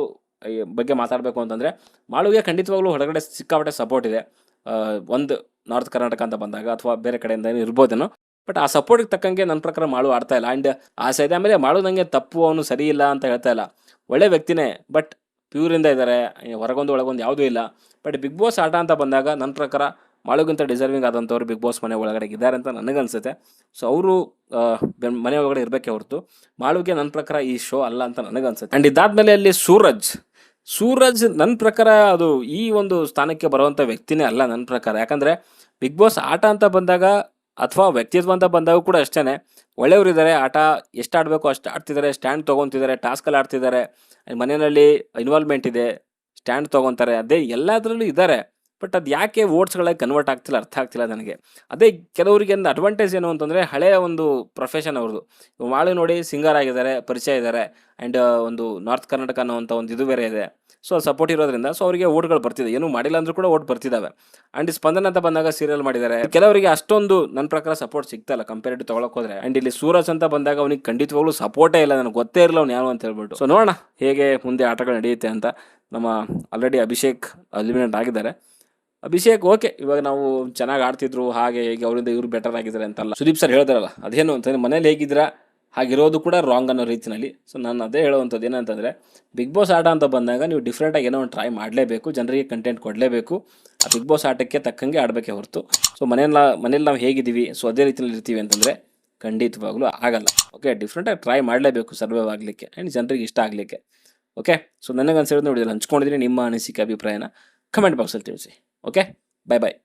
ಬಗ್ಗೆ ಮಾತಾಡಬೇಕು ಅಂತಂದರೆ, ಮಾಳುಗೆ ಖಂಡಿತವಾಗ್ಲೂ ಹೊರಗಡೆ ಸಿಕ್ಕಾಪಟ್ಟೆ ಸಪೋರ್ಟ್ ಇದೆ. ಒಂದು ನಾರ್ತ್ ಕರ್ನಾಟಕ ಅಂತ ಬಂದಾಗ, ಅಥವಾ ಬೇರೆ ಕಡೆಯಿಂದ ಇರ್ಬೋದೇನೋ. ಬಟ್ ಆ ಸಪೋರ್ಟಿಗೆ ತಕ್ಕಂಗೆ ನನ್ನ ಪ್ರಕಾರ ಮಾಳು ಆಡ್ತಾ ಇಲ್ಲ. ಆ್ಯಂಡ್ ಆ ಇದೆ ಆಮೇಲೆ ಮಾಳು ನನಗೆ ತಪ್ಪು ಅವನು ಸರಿ ಇಲ್ಲ ಅಂತ ಹೇಳ್ತಾ ಇಲ್ಲ. ಒಳ್ಳೆ ವ್ಯಕ್ತಿನೇ ಬಟ್ ಪ್ಯೂರಿಂದ ಇದ್ದಾರೆ ಹೊರಗೊಂದು ಒಳಗೊಂದು ಯಾವುದೂ ಇಲ್ಲ. ಬಟ್ ಬಿಗ್ ಬಾಸ್ ಆಟ ಅಂತ ಬಂದಾಗ ನನ್ನ ಪ್ರಕಾರ ಮಾಳುಗಿಂತ ಡಿಸರ್ವಿಂಗ್ ಆದಂಥವ್ರು ಬಿಗ್ ಬಾಸ್ ಮನೆ ಒಳಗಡೆ ಇದ್ದಾರೆ ಅಂತ ನನಗನ್ಸುತ್ತೆ. ಸೊ ಅವರು ಮನೆ ಒಳಗಡೆ ಇರಬೇಕೆ ಹೊರತು ಮಾಳುಗೆ ನನ್ನ ಪ್ರಕಾರ ಈ ಶೋ ಅಲ್ಲ ಅಂತ ನನಗನ್ಸುತ್ತೆ. ಆ್ಯಂಡ್ ಇದಾದಮೇಲೆ ಅಲ್ಲಿ ಸೂರಜ್. ಸೂರಜ್ ನನ್ನ ಪ್ರಕಾರ ಅದು ಈ ಒಂದು ಸ್ಥಾನಕ್ಕೆ ಬರುವಂಥ ವ್ಯಕ್ತಿನೇ ಅಲ್ಲ ನನ್ನ ಪ್ರಕಾರ. ಯಾಕಂದರೆ ಬಿಗ್ ಬಾಸ್ ಆಟ ಅಂತ ಬಂದಾಗ ಅಥವಾ ವ್ಯಕ್ತಿತ್ವ ಅಂತ ಬಂದಾಗ ಕೂಡ ಅಷ್ಟೇ ಒಳ್ಳೆಯವರಿದ್ದಾರೆ, ಆಟ ಎಷ್ಟು ಆಡಬೇಕು ಅಷ್ಟು ಆಡ್ತಿದ್ದಾರೆ ಸ್ಟ್ಯಾಂಡ್ ತೊಗೊತಿದ್ದಾರೆ ಟಾಸ್ಕಲ್ಲಿ ಆಡ್ತಿದ್ದಾರೆ, ಮನೆಯಲ್ಲಿ ಇನ್ವಾಲ್ವ್ಮೆಂಟ್ ಇದೆ ಸ್ಟ್ಯಾಂಡ್ ತೊಗೊತಾರೆ, ಅದೇ ಎಲ್ಲದರಲ್ಲೂ ಇದ್ದಾರೆ. ಬಟ್ ಅದು ಯಾಕೆ ಓಟ್ಸ್ಗಳಾಗಿ ಕನ್ವರ್ಟ್ ಆಗ್ತಿಲ್ಲ, ಅರ್ಥ ಆಗ್ತಿಲ್ಲ ನನಗೆ. ಅದೇ ಕೆಲವರಿಗೆ ಒಂದು ಅಡ್ವಾಂಟೇಜ್ ಏನು ಅಂತಂದರೆ ಹಳೆಯ ಒಂದು ಪ್ರೊಫೆಷನ್ ಅವ್ರದ್ದು ಮಾಳು ನೋಡಿ ಸಿಂಗರ್ ಆಗಿದ್ದಾರೆ, ಪರಿಚಯ ಇದ್ದಾರೆ ಆ್ಯಂಡ್ ಒಂದು ನಾರ್ತ್ ಕರ್ನಾಟಕ ಅನ್ನೋ ಒಂದು ಇದು ಬೇರೆ ಇದೆ. ಸೊ ಸಪೋರ್ಟ್ ಇರೋದ್ರಿಂದ ಸೊ ಅವರಿಗೆ ಓಟ್ಗಳು ಬರ್ತಿದೆ. ಏನು ಮಾಡಿಲ್ಲ ಅಂದ್ರೂ ಕೂಡ ಓಟ್ ಬರ್ತಿದ್ದಾವೆ ಆ್ಯಂಡ್ ಸ್ಪಂದನ ಅಂತ ಬಂದಾಗ ಸೀರಿಯಲ್ ಮಾಡಿದ್ದಾರೆ ಕೆಲವರಿಗೆ ಅಷ್ಟೊಂದು ನನ್ನ ಪ್ರಕಾರ ಸಪೋರ್ಟ್ ಸಿಗ್ತಲ್ಲ ಟು ತೊಗೊಳಕ್ ಹೋದ್ರೆ. ಆ್ಯಂಡ್ ಇಲ್ಲಿ ಸೂರಜ್ ಅಂತ ಬಂದಾಗ ಅವನಿಗೆ ಖಂಡಿತವಾಗ್ಲೂ ಸಪೋರ್ಟೇ ಇಲ್ಲ. ನನಗೆ ಗೊತ್ತೇ ಇರಲ್ಲ ಅವ್ನು ಯಾರು ಅಂತ ಹೇಳ್ಬಿಟ್ಟು ಸೊ ನೋಡೋಣ ಹೇಗೆ ಮುಂದೆ ಆಟಗಳು ನಡೆಯುತ್ತೆ ಅಂತ ನಮ್ಮ ಆಲ್ರೆಡಿ ಅಭಿಷೇಕ್ ಎಲಿಮಿನೇಟ್ ಆಗಿದ್ದಾರೆ. ಅಭಿಷೇಕ್ ಓಕೆ ಇವಾಗ ನಾವು ಚೆನ್ನಾಗಿ ಆಡ್ತಿದ್ರು. ಹಾಗೆ ಹೇಗೆ ಅವರಿಂದ ಇವರು ಬೆಟರ್ ಆಗಿದ್ದಾರೆ ಅಂತಲ್ಲ. ಸುದೀಪ್ ಸರ್ ಹೇಳಿದ್ರಲ್ಲ ಅದೇನು ಅಂತಂದ್ರೆ ಮನೇಲಿ ಹೇಗಿದ್ದೀರಾ? ಹಾಗಿರೋದು ಕೂಡ ರಾಂಗ್ ಅನ್ನೋ ರೀತಿಯಲ್ಲಿ ಸೊ ನಾನು ಅದೇ ಹೇಳುವಂಥದ್ದು ಏನಂತಂದರೆ ಬಿಗ್ ಬಾಸ್ ಆಟ ಅಂತ ಬಂದಾಗ ನೀವು ಡಿಫ್ರೆಂಟಾಗಿ ಏನೋ ಒಂದು ಟ್ರೈ ಮಾಡಲೇಬೇಕು, ಜನರಿಗೆ ಕಂಟೆಂಟ್ ಕೊಡಲೇಬೇಕು. ಆ ಬಿಗ್ ಬಾಸ್ ಆಟಕ್ಕೆ ತಕ್ಕಂಗೆ ಆಡಬೇಕೆ ಹೊರತು. ಸೊ ಮನೆಯಲ್ಲ ಮನೇಲಿ ನಾವು ಹೇಗಿದ್ದೀವಿ? ಸೊ ಅದೇ ರೀತಿಯಲ್ಲಿ ಇರ್ತೀವಿ ಅಂತಂದರೆ ಖಂಡಿತವಾಗ್ಲೂ ಆಗಲ್ಲ. ಓಕೆ ಡಿಫ್ರೆಂಟಾಗಿ ಟ್ರೈ ಮಾಡಲೇಬೇಕು ಸರ್ವೈವ್ ಆಗಲಿಕ್ಕೆ ಆ್ಯಂಡ್ ಜನರಿಗೆ ಇಷ್ಟ ಆಗಲಿಕ್ಕೆ. ಓಕೆ ಸೊ ನನಗೆ ಅನ್ಸಿರೋದು ನೋಡಿದ್ರೆ ಹಂಚ್ಕೊಂಡಿದ್ದೀನಿ ನಿಮ್ಮ ಅನಿಸಿಕೆ, ಅಭಿಪ್ರಾಯನ ಕಮೆಂಟ್ ಬಾಕ್ಸಲ್ಲಿ ತಿಳಿಸಿ. ಓಕೆ ಬಾಯ್ ಬಾಯ್